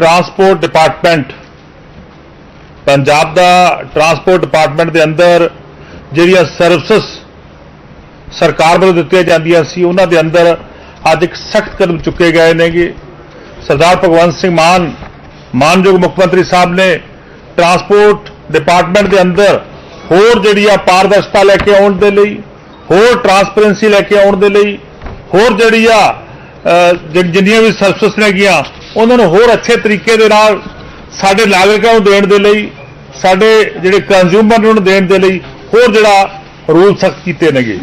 Transport department. Punjab ਦਾ transport department ਦੇ ਅੰਦਰ ਜਿਹੜੀਆਂ ਸਰਵਿਸਿਜ਼ ਸਰਕਾਰ ਵੱਲੋਂ ਦਿੱਤੀਆਂ ਜਾਂਦੀਆਂ ਸੀ, ਉਹਨਾਂ ਦੇ ਅੰਦਰ ਅੱਜ ਇੱਕ ਸਖਤ ਕਦਮ ਚੁੱਕੇ ਗਏ ਨੇਗੇ। ਸਰਦਾਰ ਭਗਵੰਤ ਸਿੰਘ ਮਾਨ, ਮਾਨਯੋਗ ਮੁੱਖ ਮੰਤਰੀ ਸਾਹਿਬ ਨੇ ਟਰਾਂਸਪੋਰਟ ਡਿਪਾਰਟਮੈਂਟ ਦੇ ਅੰਦਰ ਹੋਰ ਜਿਹੜੀ ਆ ਪਾਰਦਰਸ਼ਤਾ ਲੈ ਕੇ ਆਉਣ ਦੇ ਲਈ, ਹੋਰ ਟਰਾਂਸਪੇਰੈਂਸੀ ਲੈ ਕੇ ਆਉਣ ਦੇ ਲਈ, ਹੋਰ ਜਿਹੜੀ ਆ ਜਿੰਨੀਆਂ ਵੀ ਸਰਵਿਸ ਨੇਗੀਆਂ ਉਹਨਾਂ ਨੂੰ ਹੋਰ ਅੱਛੇ ਤਰੀਕੇ ਦੇ ਨਾਲ ਸਾਡੇ ਨਾਗਰਿਕਾਂ ਨੂੰ ਦੇਣ ਦੇ ਲਈ, ਸਾਡੇ ਜਿਹੜੇ ਕੰਜ਼ਿਊਮਰ ਨੂੰ ਦੇਣ ਦੇ ਲਈ ਹੋਰ ਜਿਹੜਾ ਰੂਲ ਸਖਤ ਕੀਤੇ ਨੇਗੇ।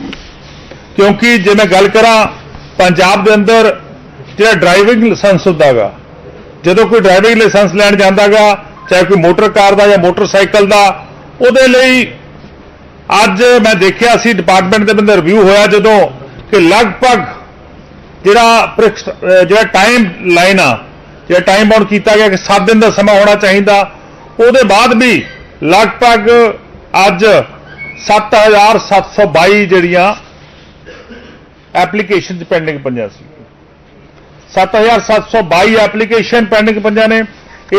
ਕਿਉਂਕਿ ਜੇ ਮੈਂ ਗੱਲ ਕਰਾਂ ਪੰਜਾਬ ਦੇ ਅੰਦਰ ਜਿਹੜਾ ਡਰਾਈਵਿੰਗ ਲਾਇਸੈਂਸ ਹੁੰਦਾਗਾ ਜਦੋਂ ਕੋਈ ਡਰਾਈਵਿੰਗ ਲਾਇਸੈਂਸ ਲੈਣ ਜਾਂਦਾਗਾ ਚਾਹੇ ਕੋਈ ਮੋਟਰ ਕਾਰ ਦਾ ਜਾਂ ਮੋਟਰਸਾਈਕਲ ਦਾ, ਉਹਦੇ ਲਈ ਅੱਜ ਮੈਂ ਦੇਖਿਆ ਸੀ ਡਿਪਾਰਟਮੈਂਟ ਦੇ ਬੰਦੇ ਰਿਵਿਊ ਹੋਇਆ ਜਦੋਂ ਕਿ ਲਗਭਗ ਜਿਹੜਾ ਜਿਹੜਾ ਟਾਈਮ ਲਾਈਨ ਆ ਜਿਹੜਾ ਟਾਈਮ ਬਾਉਂਡ ਕੀਤਾ ਗਿਆ ਕਿ 7 ਦਿਨ ਦਾ ਸਮਾਂ ਹੋਣਾ ਚਾਹੀਦਾ, ਉਹਦੇ ਬਾਅਦ ਵੀ ਲਗਭਗ ਅੱਜ 7722 ਜਿਹੜੀਆਂ ਐਪਲੀਕੇਸ਼ਨ ਪੈਂਡਿੰਗ ਪਈਆਂ ਸੀ। 7722 ਐਪਲੀਕੇਸ਼ਨ ਪੈਂਡਿੰਗ ਪਈਆਂ ਨੇ।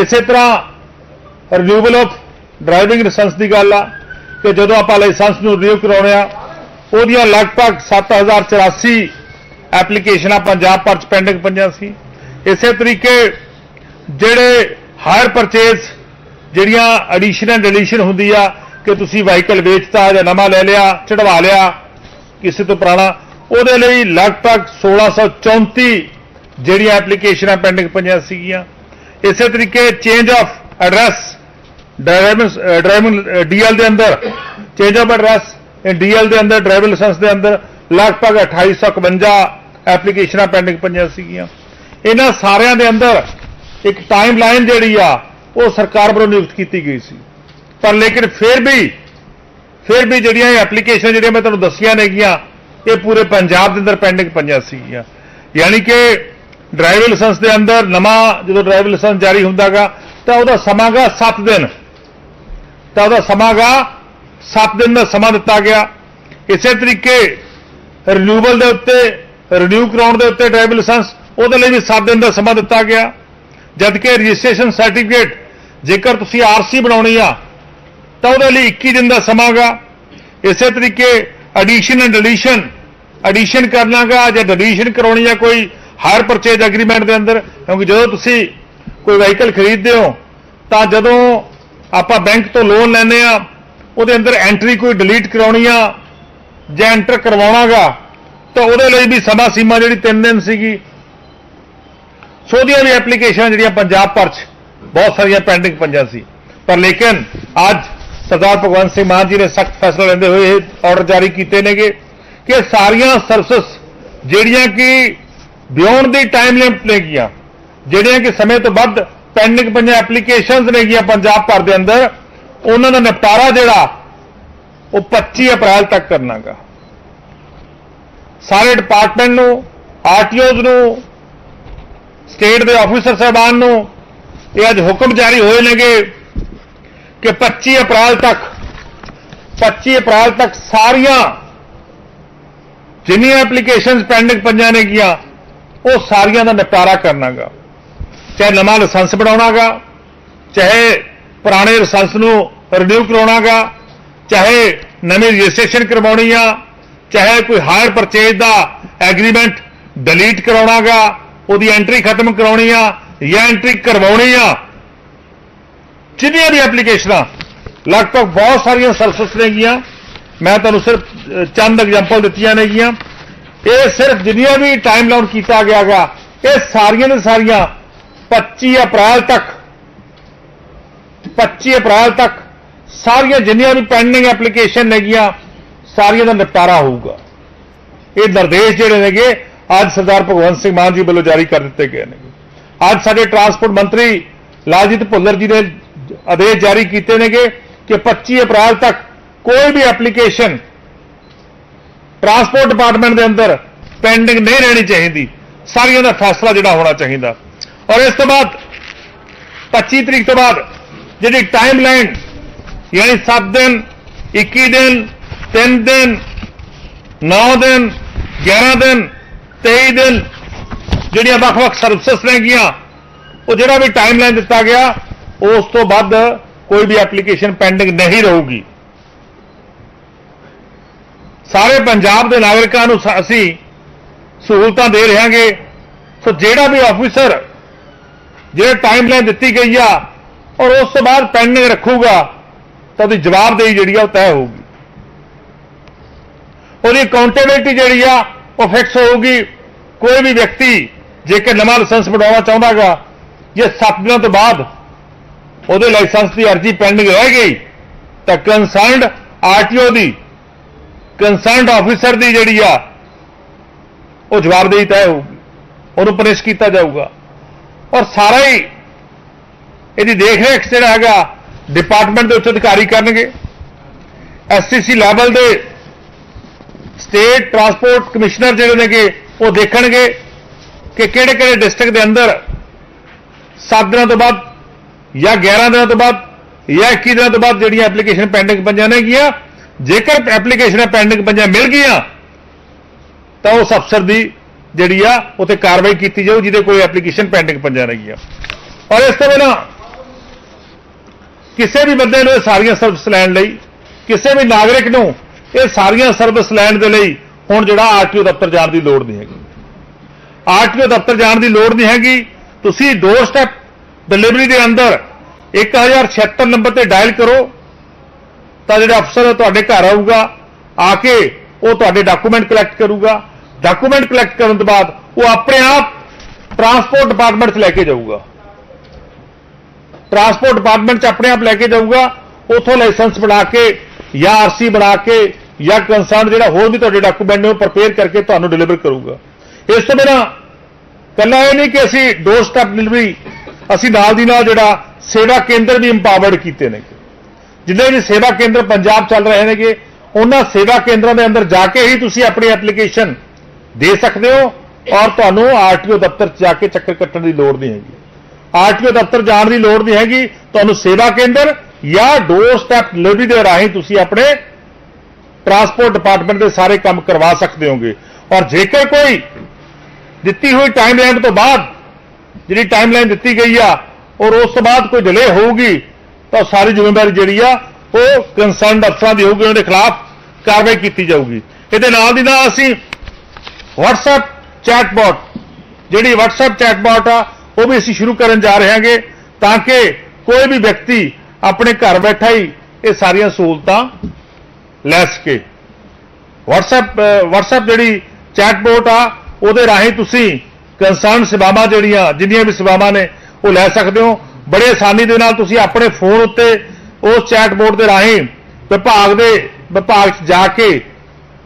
ਇਸੇ ਤਰ੍ਹਾਂ ਰਿਨਿਊਵਲ ਆਫ ਡਰਾਈਵਿੰਗ ਲਾਇਸੈਂਸ ਦੀ ਗੱਲ ਆ ਕਿ ਜਦੋਂ ਆਪਾਂ ਲਾਇਸੈਂਸ ਨੂੰ ਰਿਨਿਊ ਕਰਾਉਣੇ ਆ, ਉਹਦੀਆਂ ਲਗਭਗ 7084 ਐਪਲੀਕੇਸ਼ਨਾਂ ਪੰਜਾਬ ਭਰ ਚ ਪੈਂਡਿੰਗ ਪਈਆਂ ਸੀ। ਇਸੇ ਤਰੀਕੇ ਜਿਹੜੇ ਹਾਇਰ ਪਰਚੇਜ਼ ਜਿਹੜੀਆਂ ਐਡੀਸ਼ਨ ਐਂਡ ਡਿਲੀਸ਼ਨ ਹੁੰਦੀ ਆ, ਕਿ ਤੁਸੀਂ ਵਾਹੀਕਲ ਵੇਚਤਾ, ਜਾਂ ਨਵਾਂ ਲੈ ਲਿਆ ਚੜਵਾ ਲਿਆ, ਕਿਸੇ ਤੋਂ ਪੁਰਾਣਾ, ਉਹਦੇ ਲਈ ਲਗਭਗ 1634 ਜਿਹੜੀਆਂ ਐਪਲੀਕੇਸ਼ਨਾਂ ਪੈਂਡਿੰਗ ਪਈਆਂ ਸੀਗੀਆਂ। ਇਸੇ ਤਰੀਕੇ change of address driving driving DL ਦੇ ਅੰਦਰ change of address in DL ਦੇ ਅੰਦਰ ਡਰਾਈਵਿੰਗ ਲਾਇਸੈਂਸ ਦੇ ਅੰਦਰ, ਲਗਭਗ 2851 ਐਪਲੀਕੇਸ਼ਨਾਂ ਪੈਂਡਿੰਗ ਪਈਆਂ ਸੀਗੀਆਂ। ਇਹਨਾਂ ਸਾਰਿਆਂ ਦੇ ਅੰਦਰ ਇੱਕ ਟਾਈਮ ਲਾਈਨ ਜਿਹੜੀ ਆ, ਉਹ ਸਰਕਾਰ ਵੱਲੋਂ ਨਿਯੁਕਤ ਕੀਤੀ ਗਈ ਸੀ। ਪਰ ਲੇਕਿਨ ਫਿਰ ਵੀ ਫਿਰ ਵੀ ਜਿਹੜੀਆਂ ਐਪਲੀਕੇਸ਼ਨ ਜਿਹੜੀਆਂ ਮੈਂ ਤੁਹਾਨੂੰ ਦੱਸੀਆਂ ਨੇਗੀਆਂ, ਇਹ ਪੂਰੇ ਪੰਜਾਬ ਦੇ ਅੰਦਰ ਪੈਂਡਿੰਗ ਪਈਆਂ ਸੀਗੀਆਂ। ਯਾਨੀ ਕਿ ਡਰਾਈਵਿੰਗ ਲਾਇਸੈਂਸ ਦੇ ਅੰਦਰ ਨਵਾਂ ਜਦੋਂ ਡਰਾਈਵਿੰਗ ਲਾਇਸੈਂਸ ਜਾਰੀ ਹੁੰਦਾਗਾ, ਤਾਂ ਉਹਦਾ ਸਮਾਂਗਾ 7 ਦਿਨ। ਤਾਂ ਉਹਦਾ ਸਮਾਂਗਾ 7 ਦਿਨ ਦਾ ਸਮਾਂ ਦਿੱਤਾ ਗਿਆ। ਇਸੇ ਤਰੀਕੇ ਰਿਨਿਊਵਲ ਦੇ ਉੱਤੇ ਰਿਨਿਊ ਕਰਾਉਣ ਦੇ ਉੱਤੇ ਡਰਾਈਵਿੰਗ ਲਾਇਸੈਂਸ ਉਹਦੇ ਲਈ ਵੀ 7 ਦਿਨ ਦਾ ਸਮਾਂ ਦਿੱਤਾ ਗਿਆ। ਜਦਕਿ ਰਜਿਸਟ੍ਰੇਸ਼ਨ ਸਰਟੀਫਿਕੇਟ ਜੇਕਰ ਤੁਸੀਂ ਆਰਸੀ ਬਣਾਉਣੀ ਆ, ਤਾਂ ਉਹਦੇ ਲਈ 21 ਦਿਨ ਦਾ ਸਮਾਂਗਾ। ਇਸੇ ਤਰੀਕੇ ਐਡੀਸ਼ਨ ਐਂਡ ਡਿਲੀਸ਼ਨ ਐਡੀਸ਼ਨ ਕਰਨਾਗਾ ਜਾਂ ਡਿਲੀਸ਼ਨ ਕਰਾਉਣੀ ਆ ਕੋਈ ਹਾਇਰ ਪਰਚੇਜ ਐਗਰੀਮੈਂਟ ਦੇ ਅੰਦਰ, ਕਿਉਂਕਿ ਜਦੋਂ ਤੁਸੀਂ ਕੋਈ ਵਹੀਕਲ ਖਰੀਦਦੇ ਹੋ, ਤਾਂ ਜਦੋਂ ਆਪਾਂ ਬੈਂਕ ਤੋਂ ਲੋਨ ਲੈਂਦੇ ਆ, ਉਹਦੇ ਅੰਦਰ ਐਂਟਰੀ ਕੋਈ ਡਿਲੀਟ ਕਰਾਉਣੀ ਆ ਜਾਂ ਐਂਟਰ ਕਰਵਾਉਣਾਗਾ, ਤਾਂ ਉਹਦੇ ਲਈ ਵੀ ਸਮਾਂ ਸੀਮਾ ਜਿਹੜੀ 3 ਦਿਨ ਸੀਗੀ ਸੋ ਉਹਦੀਆਂ ਵੀ ਐਪਲੀਕੇਸ਼ਨਾਂ ਜਿਹੜੀਆਂ ਪੰਜਾਬ ਭਰ ਚ ਬਹੁਤ ਸਾਰੀਆਂ ਪੈਂਡਿੰਗ ਪੰਜਾਂ ਸੀ। ਪਰ ਲੇਕਿਨ ਅੱਜ ਸਰਦਾਰ ਭਗਵੰਤ ਸਿੰਘ ਮਾਨ ਜੀ ਨੇ ਸਖਤ ਫੈਸਲਾ ਲੈਂਦੇ ਹੋਏ ਇਹ ਆਰਡਰ ਜਾਰੀ ਕੀਤੇ ਨੇਗੇ ਕਿ ਸਾਰੀਆਂ ਸਰਵਿਸ ਜਿਹੜੀਆਂ ਕਿ ਬਿਯੋਂਡ ਦੀ ਟਾਈਮ ਲਿਮਟ ਨੇਗੀਆਂ, ਜਿਹੜੀਆਂ ਕਿ ਸਮੇਂ ਤੋਂ ਵੱਧ ਪੈਂਡਿੰਗ ਪੰਜਾਂ ਐਪਲੀਕੇਸ਼ਨਸ ਨੇਗੀਆਂ ਪੰਜਾਬ ਭਰ ਦੇ ਅੰਦਰ, ਉਹਨਾਂ ਦਾ ਨਿਪਟਾਰਾ ਜਿਹੜਾ ਉਹ 25 ਅਪ੍ਰੈਲ ਤੱਕ ਕਰਨਾਗਾ। ਸਾਰੇ ਡਿਪਾਰਟਮੈਂਟ ਨੂੰ ਆਰਟੀਓਜ਼ ਨੂੰ ਸਟੇਟ ਦੇ ਆਫੀਸਰ ਸਾਹਿਬਾਨ ਨੂੰ ਇਹ ਅੱਜ ਹੁਕਮ ਜਾਰੀ ਹੋਏ ਨੇਗੇ ਕਿ 25 ਅਪ੍ਰੈਲ ਤੱਕ 25 ਅਪ੍ਰੈਲ ਤੱਕ ਸਾਰੀਆਂ ਜਿੰਨੀਆਂ ਐਪਲੀਕੇਸ਼ਨਸ ਪੈਂਡਿੰਗ ਪੰਜਾਂ ਨੇ ਗਿਆ ਉਹ ਸਾਰੀਆਂ ਦਾ ਨਿਪਟਾਰਾ ਕਰਨਾਗਾ। ਚਾਹੇ ਨਵਾਂ ਲਾਇਸੈਂਸ ਬਣਾਉਣਾਗਾ, ਚਾਹੇ ਪੁਰਾਣੇ ਲਾਇਸੈਂਸ ਨੂੰ ਰਿਨਿਊ ਕਰਾਉਣਾਗਾ, ਚਾਹੇ ਨਵੀਂ ਰਜਿਸਟ੍ਰੇਸ਼ਨ ਕਰਵਾਉਣੀ ਆ, ਚਾਹੇ ਕੋਈ ਹਾਇਰ ਪਰਚੇਜ ਦਾ ਐਗਰੀਮੈਂਟ ਡਿਲੀਟ ਕਰਾਉਣਾਗਾ ਉਹਦੀ ਐਂਟਰੀ ਖਤਮ ਕਰਾਉਣੀ ਆ ਜਾਂ ਐਂਟਰੀ ਕਰਵਾਉਣੀ ਆ। ਜਿੰਨੀਆਂ ਵੀ ਐਪਲੀਕੇਸ਼ਨਾਂ ਲਗਭਗ ਬਹੁਤ ਸਾਰੀਆਂ ਸਰਵਿਸ ਨੇਗੀਆਂ ਮੈਂ ਤੁਹਾਨੂੰ ਸਿਰਫ ਚੰਦ ਐਗਜ਼ਾਮਪਲ ਦਿੱਤੀਆਂ ਨੇਗੀਆਂ ਇਹ ਸਿਰਫ ਜਿੰਨੀਆਂ ਵੀ ਟਾਈਮ ਲਾਉਨ ਕੀਤਾ ਗਿਆ ਗਾ, ਇਹ ਸਾਰੀਆਂ ਨੇ ਸਾਰੀਆਂ 25 ਅਪ੍ਰੈਲ ਤੱਕ 25 ਅਪ੍ਰੈਲ ਤੱਕ ਸਾਰੀਆਂ ਜਿੰਨੀਆਂ ਵੀ ਪੈਂਡਿੰਗ ਐਪਲੀਕੇਸ਼ਨ ਨੇਗੀਆਂ ਸਾਰੀਆਂ ਦਾ ਨਿਪਟਾਰਾ ਹੋਊਗਾ। ਇਹ ਨਿਰਦੇਸ਼ ਜਿਹੜੇ ਨੇਗੇ ਅੱਜ ਸਰਦਾਰ ਭਗਵੰਤ ਸਿੰਘ ਮਾਨ ਜੀ ਵੱਲੋਂ ਜਾਰੀ ਕਰ ਦਿੱਤੇ ਗਏ ਨੇ ਅੱਜ ਸਾਡੇ ਟਰਾਂਸਪੋਰਟ ਮੰਤਰੀ ਲਾਲਜੀਤ ਭੁੱਲਰ ਜੀ ਨੇ ਆਦੇਸ਼ ਜਾਰੀ ਕੀਤੇ ਨੇਗੇ ਕਿ 25 ਅਪ੍ਰੈਲ ਤੱਕ ਕੋਈ ਵੀ ਐਪਲੀਕੇਸ਼ਨ ਟਰਾਂਸਪੋਰਟ ਡਿਪਾਰਟਮੈਂਟ ਦੇ ਅੰਦਰ ਪੈਂਡਿੰਗ ਨਹੀਂ ਰਹਿਣੀ ਚਾਹੀਦੀ ਸਾਰੀਆਂ ਦਾ ਫੈਸਲਾ ਜਿਹੜਾ ਹੋਣਾ ਚਾਹੀਦਾ ਔਰ ਇਸ ਤੋਂ ਬਾਅਦ 25 ਤਰੀਕ ਤੋਂ ਬਾਅਦ ਜਿਹੜੀ ਟਾਈਮ ਲਾਈਨ ਯਾਨੀ 7 ਦਿਨ 21 ਦਿਨ 3 ਦਿਨ 9 ਦਿਨ 11 ਦਿਨ 23 ਦਿਨ ਜਿਹੜੀਆਂ ਵੱਖ-ਵੱਖ ਸਰਵਿਸਿਜ਼ ਨੇਗੀਆਂ ਉਹ ਜਿਹੜਾ ਵੀ ਟਾਈਮਲਾਈਨ ਦਿੱਤਾ ਗਿਆ, ਉਸ ਤੋਂ ਵੱਧ ਕੋਈ ਵੀ ਐਪਲੀਕੇਸ਼ਨ ਪੈਂਡਿੰਗ ਨਹੀਂ ਰਹੂਗੀ। ਸਾਰੇ ਪੰਜਾਬ ਦੇ ਨਾਗਰਿਕਾਂ ਨੂੰ ਅਸੀਂ ਸਹੂਲਤਾਂ ਦੇ ਰਹਾਂਗੇ। ਸੋ ਜਿਹੜਾ ਵੀ ਆਫੀਸਰ ਜਿਹੜੇ ਟਾਈਮਲਾਈਨ ਦਿੱਤੀ ਗਈ ਆ, ਔਰ ਉਸ ਤੋਂ ਬਾਅਦ ਪੈਂਡਿੰਗ ਰੱਖੂਗਾ, ਤਾਂ ਉਹਦੀ ਜਵਾਬਦੇਹੀ ਜਿਹੜੀ ਆ ਉਹ ਤੈਅ ਹੋਊਗੀ। ਉਹਦੀ ਅਕਾਊਂਟੇਬਿਲਟੀ ਜਿਹੜੀ ਆ ਉਹ ਫਿਕਸ ਹੋਊਗੀ। ਕੋਈ ਵੀ ਵਿਅਕਤੀ ਜੇਕਰ ਨਵਾਂ ਲਾਇਸੈਂਸ ਬਣਾਉਣਾ ਚਾਹੁੰਦਾਗਾ, ਜੇ 7 ਦਿਨਾਂ ਤੋਂ ਬਾਅਦ ਉਹਦੇ ਲਾਇਸੈਂਸ ਦੀ ਅਰਜ਼ੀ ਪੈਂਡਿੰਗ ਰਹਿ ਗਈ, ਤਾਂ ਕੰਸਰਨਡ ਆਰਟੀਓ ਦੀ ਕੰਸਰਨਡ ਆਫੀਸਰ ਦੀ ਜਿਹੜੀ ਆ, ਉਹ ਜਵਾਬਦੇਹੀ ਤੈਅ ਹੋਊਗੀ। ਉਹਨੂੰ ਪਨਿਸ਼ ਕੀਤਾ ਜਾਊਗਾ। ਔਰ ਸਾਰਾ ਹੀ ਇਹਦੀ ਦੇਖ ਰੇਖ ਜਿਹੜਾ ਹੈਗਾ ਡਿਪਾਰਟਮੈਂਟ ਦੇ ਉੱਚ ਅਧਿਕਾਰੀ ਕਰਨਗੇ। ਐਸਟੀਸੀ ਲੈਵਲ ਦੇ ਸਟੇਟ ਟਰਾਂਸਪੋਰਟ ਕਮਿਸ਼ਨਰ ਜਿਹੜੇ ਨੇਗੇ, ਉਹ ਦੇਖਣਗੇ ਕਿ ਕਿਹੜੇ ਕਿਹੜੇ ਡਿਸਟ੍ਰਿਕਟ ਦੇ ਅੰਦਰ 7 ਦਿਨਾਂ ਤੋਂ ਬਾਅਦ ਜਾਂ 11 ਦਿਨਾਂ ਤੋਂ ਬਾਅਦ ਜਾਂ 21 ਦਿਨਾਂ ਤੋਂ ਬਾਅਦ ਜਿਹੜੀਆਂ ਐਪਲੀਕੇਸ਼ਨ ਪੈਂਡਿੰਗ ਪੰਜਾਂ ਨੇ ਗਿਆ ਜੇਕਰ ਐਪਲੀਕੇਸ਼ਨਾਂ ਪੈਂਡਿੰਗ ਪੰਜਾਂ ਮਿਲ ਗਈਆਂ, ਤਾਂ ਉਸ ਅਫਸਰ ਦੀ ਜਿਹੜੀ ਆ, ਉਤੇ ਕਾਰਵਾਈ ਕੀਤੀ ਜਾਊ, ਜਿਹਦੇ ਕੋਈ ਐਪਲੀਕੇਸ਼ਨ ਪੈਂਡਿੰਗ ਪੰਜਾਂ ਰਹੀ ਆ ਔਰ ਇਸ ਤੋਂ ਬਿਨਾਂ ਕਿਸੇ ਵੀ ਬੰਦੇ ਨੂੰ ਇਹ ਸਾਰੀਆਂ ਸਰਵਿਸ ਲੈਣ ਲਈ, ਕਿਸੇ ਵੀ ਨਾਗਰਿਕ ਨੂੰ ਇਹ ਸਾਰੀਆਂ ਸਰਵਿਸ ਲੈਣ ਦੇ ਲਈ ਹੁਣ ਜਿਹੜਾ ਆਰਟੀਓ ਦਫ਼ਤਰ ਜਾਣ ਦੀ ਲੋੜ ਨਹੀਂ ਹੈਗੀ। ਆਰਟੀਓ ਦਫ਼ਤਰ ਜਾਣ ਦੀ ਲੋੜ ਨਹੀਂ ਹੈਗੀ। ਤੁਸੀਂ ਡੋਰ ਸਟੈਪ ਡਿਲੀਵਰੀ ਦੇ ਅੰਦਰ 1076 ਨੰਬਰ ਤੇ ਡਾਇਲ ਕਰੋ, ਤਾਂ ਜਿਹੜਾ ਅਫਸਰ ਤੁਹਾਡੇ ਘਰ ਆਊਗਾ, ਆ ਕੇ ਉਹ ਤੁਹਾਡੇ ਡਾਕੂਮੈਂਟ ਕਲੈਕਟ ਕਰੂਗਾ। ਡਾਕੂਮੈਂਟ ਕਲੈਕਟ ਕਰਨ ਤੋਂ ਬਾਅਦ ਉਹ ਆਪਣੇ ਆਪ ਟਰਾਂਸਪੋਰਟ ਡਿਪਾਰਟਮੈਂਟ 'ਚ ਲੈ ਕੇ ਜਾਊਗਾ। ਟਰਾਂਸਪੋਰਟ ਡਿਪਾਰਟਮੈਂਟ 'ਚ ਆਪਣੇ ਆਪ ਲੈ ਕੇ ਜਾਊਗਾ, ਉਥੋਂ ਲਾਇਸੈਂਸ ਬਣਾ ਕੇ ਜਾਂ ਆਰਸੀ ਬਣਾ ਕੇ ਜਾਂ ਕੰਸਰਨ ਜਿਹੜਾ ਹੋਰ ਵੀ ਤੁਹਾਡੇ ਡਾਕੂਮੈਂਟ ਨੇ ਉਹ ਪ੍ਰਪੇਅਰ ਕਰਕੇ ਤੁਹਾਨੂੰ ਡਿਲੀਵਰ ਕਰੂਗਾ। ਇਸ ਤੋਂ ਬਿਨਾਂ ਕੱਲਾ ਇਹ ਨਹੀਂ ਕਿ ਅਸੀਂ ਡੋਰ ਸਟੈਪ ਡਿਲੀਵਰੀ ਅਸੀਂ ਨਾਲ ਦੀ ਨਾਲ ਜਿਹੜਾ ਸੇਵਾ ਕੇਂਦਰ ਵੀ ਇੰਪਾਵਰਡ ਕੀਤੇ ਨੇ। ਜਿੰਨੇ ਵੀ ਸੇਵਾ ਕੇਂਦਰ ਪੰਜਾਬ ਚੱਲ ਰਹੇ ਨੇਗੇ, ਉਹਨਾਂ ਸੇਵਾ ਕੇਂਦਰਾਂ ਦੇ ਅੰਦਰ ਜਾ ਕੇ ਹੀ ਤੁਸੀਂ ਆਪਣੀ ਐਪਲੀਕੇਸ਼ਨ ਦੇ ਸਕਦੇ ਹੋ ਔਰ ਤੁਹਾਨੂੰ ਆਰਟੀਓ ਦਫ਼ਤਰ 'ਚ ਜਾ ਕੇ ਚੱਕਰ ਕੱਟਣ ਦੀ ਲੋੜ ਨਹੀਂ ਹੈਗੀ। ਆਰਟੀਓ ਦਫ਼ਤਰ ਜਾਣ ਦੀ ਲੋੜ ਨਹੀਂ ਹੈਗੀ, ਤੁਹਾਨੂੰ ਸੇਵਾ ਕੇਂਦਰ ਜਾਂ ਡੋਰ ਸਟੈਪ ਡਿਲੀਵਰੀ ਦੇ ਰਾਹੀਂ ਤੁਸੀਂ ਆਪਣੇ ਟਰਾਂਸਪੋਰਟ ਡਿਪਾਰਟਮੈਂਟ ਦੇ ਸਾਰੇ ਕੰਮ ਕਰਵਾ ਸਕਦੇ ਹੋਗੇ। ਔਰ ਜੇਕਰ ਕੋਈ ਦਿੱਤੀ ਹੋਈ ਟਾਈਮ ਲਾਈਨ ਤੋਂ ਬਾਅਦ ਜਿਹੜੀ ਟਾਈਮਲਾਈਨ ਦਿੱਤੀ ਗਈ ਆ, ਔਰ ਉਸ ਤੋਂ ਬਾਅਦ ਕੋਈ ਡਿਲੇ ਹੋਊਗੀ, ਤਾਂ ਸਾਰੀ ਜ਼ਿੰਮੇਵਾਰੀ ਜਿਹੜੀ ਆ, ਉਹ ਕੰਸਰਨਡ ਅਫਸਰਾਂ ਦੀ ਹੋਊਗੀ ਉਹਨਾਂ ਦੇ ਖਿਲਾਫ ਕਾਰਵਾਈ ਕੀਤੀ ਜਾਊਗੀ। ਇਹਦੇ ਨਾਲ ਦੀ ਨਾਲ ਅਸੀਂ WhatsApp ਚੈਟਬੋਟ ਜਿਹੜੀ WhatsApp ਚੈਟਬੋਟ ਆ, ਉਹ ਵੀ ਅਸੀਂ ਸ਼ੁਰੂ ਕਰਨ ਜਾ ਰਹੇ ਹਾਂਗੇ ਤਾਂ ਕਿ ਕੋਈ ਵੀ ਵਿਅਕਤੀ ਆਪਣੇ ਘਰ ਬੈਠਾ ਹੀ ਇਹ ਸਾਰੀਆਂ ਸਹੂਲਤਾਂ ਲੈ ਸਕੇ। WhatsApp, ਅਹ, WhatsApp ਜਿਹੜੀ ਚੈਟਬੋਟ ਆ, ਉਹਦੇ ਰਾਹੀਂ ਤੁਸੀਂ ਕੰਸਰਨ ਸੇਵਾਵਾਂ ਜਿਹੜੀਆਂ, ਜਿੰਨੀਆਂ ਵੀ ਸੇਵਾਵਾਂ ਨੇ, ਉਹ ਲੈ ਸਕਦੇ ਹੋ। ਬੜੇ ਆਸਾਨੀ ਦੇ ਨਾਲ ਤੁਸੀਂ ਆਪਣੇ ਫੋਨ ਉੱਤੇ ਉਸ ਚੈਟਬੋਟ ਦੇ ਰਾਹੀਂ ਵਿਭਾਗ ਦੇ ਵਿਭਾਗ 'ਚ ਜਾ ਕੇ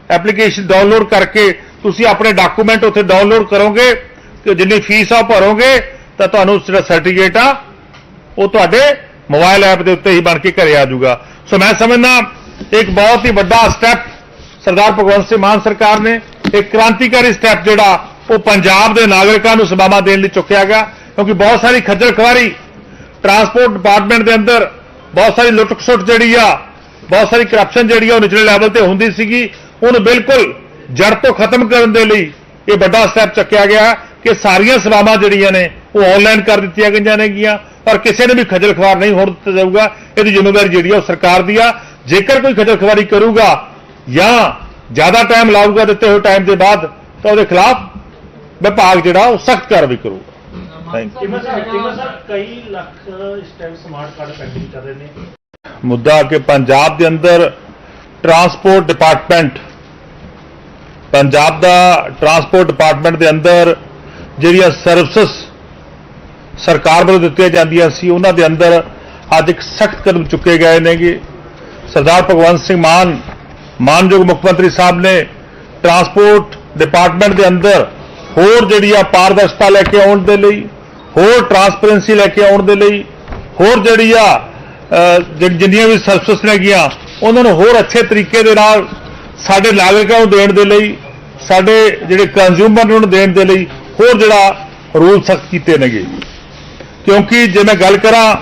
ਐਪਲੀਕੇਸ਼ਨ ਡਾਊਨਲੋਡ ਕਰਕੇ ਤੁਸੀਂ ਆਪਣੇ ਡਾਕੂਮੈਂਟ ਉੱਥੇ ਡਾਊਨਲੋਡ ਕਰੋਗੇ ਤੇ ਜਿੰਨੀ ਫੀਸ ਆ ਉਹ ਭਰੋਗੇ, ਤਾਂ ਤੁਹਾਨੂੰ ਜਿਹੜਾ ਸਰਟੀਫਿਕੇਟ ਆ, ਉਹ ਤੁਹਾਡੇ ਮੋਬਾਈਲ ਐਪ ਦੇ ਉੱਤੇ ਹੀ ਬਣ ਕੇ ਘਰੇ ਆ ਜਾਊਗਾ। ਸੋ ਮੈਂ ਸਮਝਦਾ ਇੱਕ ਬਹੁਤ ਹੀ ਵੱਡਾ ਸਟੈਪ ਸਰਦਾਰ ਭਗਵੰਤ ਸਿੰਘ ਮਾਨ ਸਰਕਾਰ ਨੇ, ਇੱਕ ਕ੍ਰਾਂਤੀਕਾਰੀ ਸਟੈਪ ਜਿਹੜਾ ਉਹ ਪੰਜਾਬ ਦੇ ਨਾਗਰਿਕਾਂ ਨੂੰ ਸੇਵਾਵਾਂ ਦੇਣ ਲਈ ਚੁੱਕਿਆ ਗਿਆ ਕਿਉਂਕਿ ਬਹੁਤ ਸਾਰੀ ਖੱਜਲ ਖਵਾਰੀ ਟਰਾਂਸਪੋਰਟ ਡਿਪਾਰਟਮੈਂਟ ਦੇ ਅੰਦਰ, ਬਹੁਤ ਸਾਰੀ ਲੁੱਟ ਖਸੁੱਟ ਜਿਹੜੀ ਆ, ਬਹੁਤ ਸਾਰੀ ਕਰਪਸ਼ਨ ਜਿਹੜੀ ਆ ਉਹ ਨਿਚਲੇ ਲੈਵਲ ਤੇ ਹੁੰਦੀ ਸੀਗੀ। ਉਹਨੂੰ ਬਿਲਕੁਲ ਜੜ ਤੋਂ ਖਤਮ ਕਰਨ ਦੇ ਲਈ ਇਹ ਵੱਡਾ ਸਟੈਪ ਚੱਕਿਆ ਗਿਆ ਕਿ ਸਾਰੀਆਂ ਸੇਵਾਵਾਂ ਜਿਹੜੀਆਂ ਨੇ ਉਹ ਆਨਲਾਈਨ ਕਰ ਦਿੱਤੀਆਂ ਗਈਆਂ ਨੇਗੀਆਂ। ਔਰ ਕਿਸੇ ਨੇ ਵੀ ਖੱਜਲ ਖਵਾਰ ਨਹੀਂ ਹੋਣ ਦਿੱਤਾ ਜਾਊਗਾ। ਇਹਦੀ ਜ਼ਿੰਮੇਵਾਰੀ ਜਿਹੜੀ ਆ ਉਹ ਸਰਕਾਰ ਦੀ ਆ। ਜੇਕਰ ਕੋਈ ਖੱਜਲ ਖਵਾਰੀ ਕਰੂਗਾ ਜਾਂ ਜ਼ਿਆਦਾ ਟਾਈਮ ਲਾਊਗਾ ਦਿੱਤੇ ਹੋਏ ਟਾਈਮ ਦੇ ਬਾਅਦ ਤਾਂ ਉਹਦੇ ਖਿਲਾਫ ਵਿਭਾਗ ਜਿਹੜਾ ਉਹ ਸਖਤ ਕਾਰਵਾਈ ਕਰੂਗਾ। ਥੈਂਕ ਟੀਮਰ ਸਾਹਿਬ ਕਈ ਲੱਖ ਇਸ ਟਾਈਮ ਸਮਾਰਟ ਕਾਰਡ ਪੈਂਡਿੰਗ ਚੱਲ ਰਹੇ ਨੇ। ਮੁੱਦਾ ਕਿ ਪੰਜਾਬ ਦੇ ਅੰਦਰ ਟਰਾਂਸਪੋਰਟ ਡਿਪਾਰਟਮੈਂਟ ਪੰਜਾਬ ਦਾ ਟਰਾਂਸਪੋਰਟ ਡਿਪਾਰਟਮੈਂਟ ਦੇ ਅੰਦਰ ਜਿਹੜੀਆਂ ਸਰਵਿਸਿਜ਼ ਸਰਕਾਰ ਵੱਲੋਂ ਦਿੱਤੀਆਂ ਜਾਂਦੀਆਂ ਸੀ ਉਹਨਾਂ ਦੇ ਅੰਦਰ ਅੱਜ ਇੱਕ ਸਖਤ ਕਦਮ ਚੁੱਕੇ ਗਏ ਨੇਗੇ। ਸਰਦਾਰ ਭਗਵੰਤ ਸਿੰਘ ਮਾਨ ਮਾਨਯੋਗ ਮੁੱਖ ਮੰਤਰੀ ਸਾਹਿਬ ਨੇ ਟਰਾਂਸਪੋਰਟ ਡਿਪਾਰਟਮੈਂਟ ਦੇ ਅੰਦਰ ਹੋਰ ਜਿਹੜੀ ਆ ਪਾਰਦਰਸ਼ਤਾ ਲੈ ਕੇ ਆਉਣ ਦੇ ਲਈ ਹੋਰ ਟਰਾਂਸਪੇਰੈਂਸੀ ਲੈ ਕੇ ਆਉਣ ਦੇ ਲਈ ਹੋਰ ਜਿਹੜੀ ਆ ਅਹ, ਜਿੰਨੀਆਂ ਵੀ ਸਰਵਿਸ ਨੇਗੀਆਂ ਉਹਨਾਂ ਨੂੰ ਹੋਰ ਅੱਛੇ ਤਰੀਕੇ ਦੇ ਨਾਲ ਸਾਡੇ ਨਾਗਰਿਕਾਂ ਨੂੰ ਦੇਣ ਦੇ ਲਈ ਸਾਡੇ ਜਿਹੜੇ ਕੰਜ਼ਿਊਮਰ ਨੂੰ ਦੇਣ ਦੇ ਲਈ ਹੋਰ ਜਿਹੜਾ ਰੂਲ ਸਖਤ ਕੀਤੇ ਨੇਗੇ। ਕਿਉਂਕਿ ਜੇ ਮੈਂ ਗੱਲ ਕਰਾਂ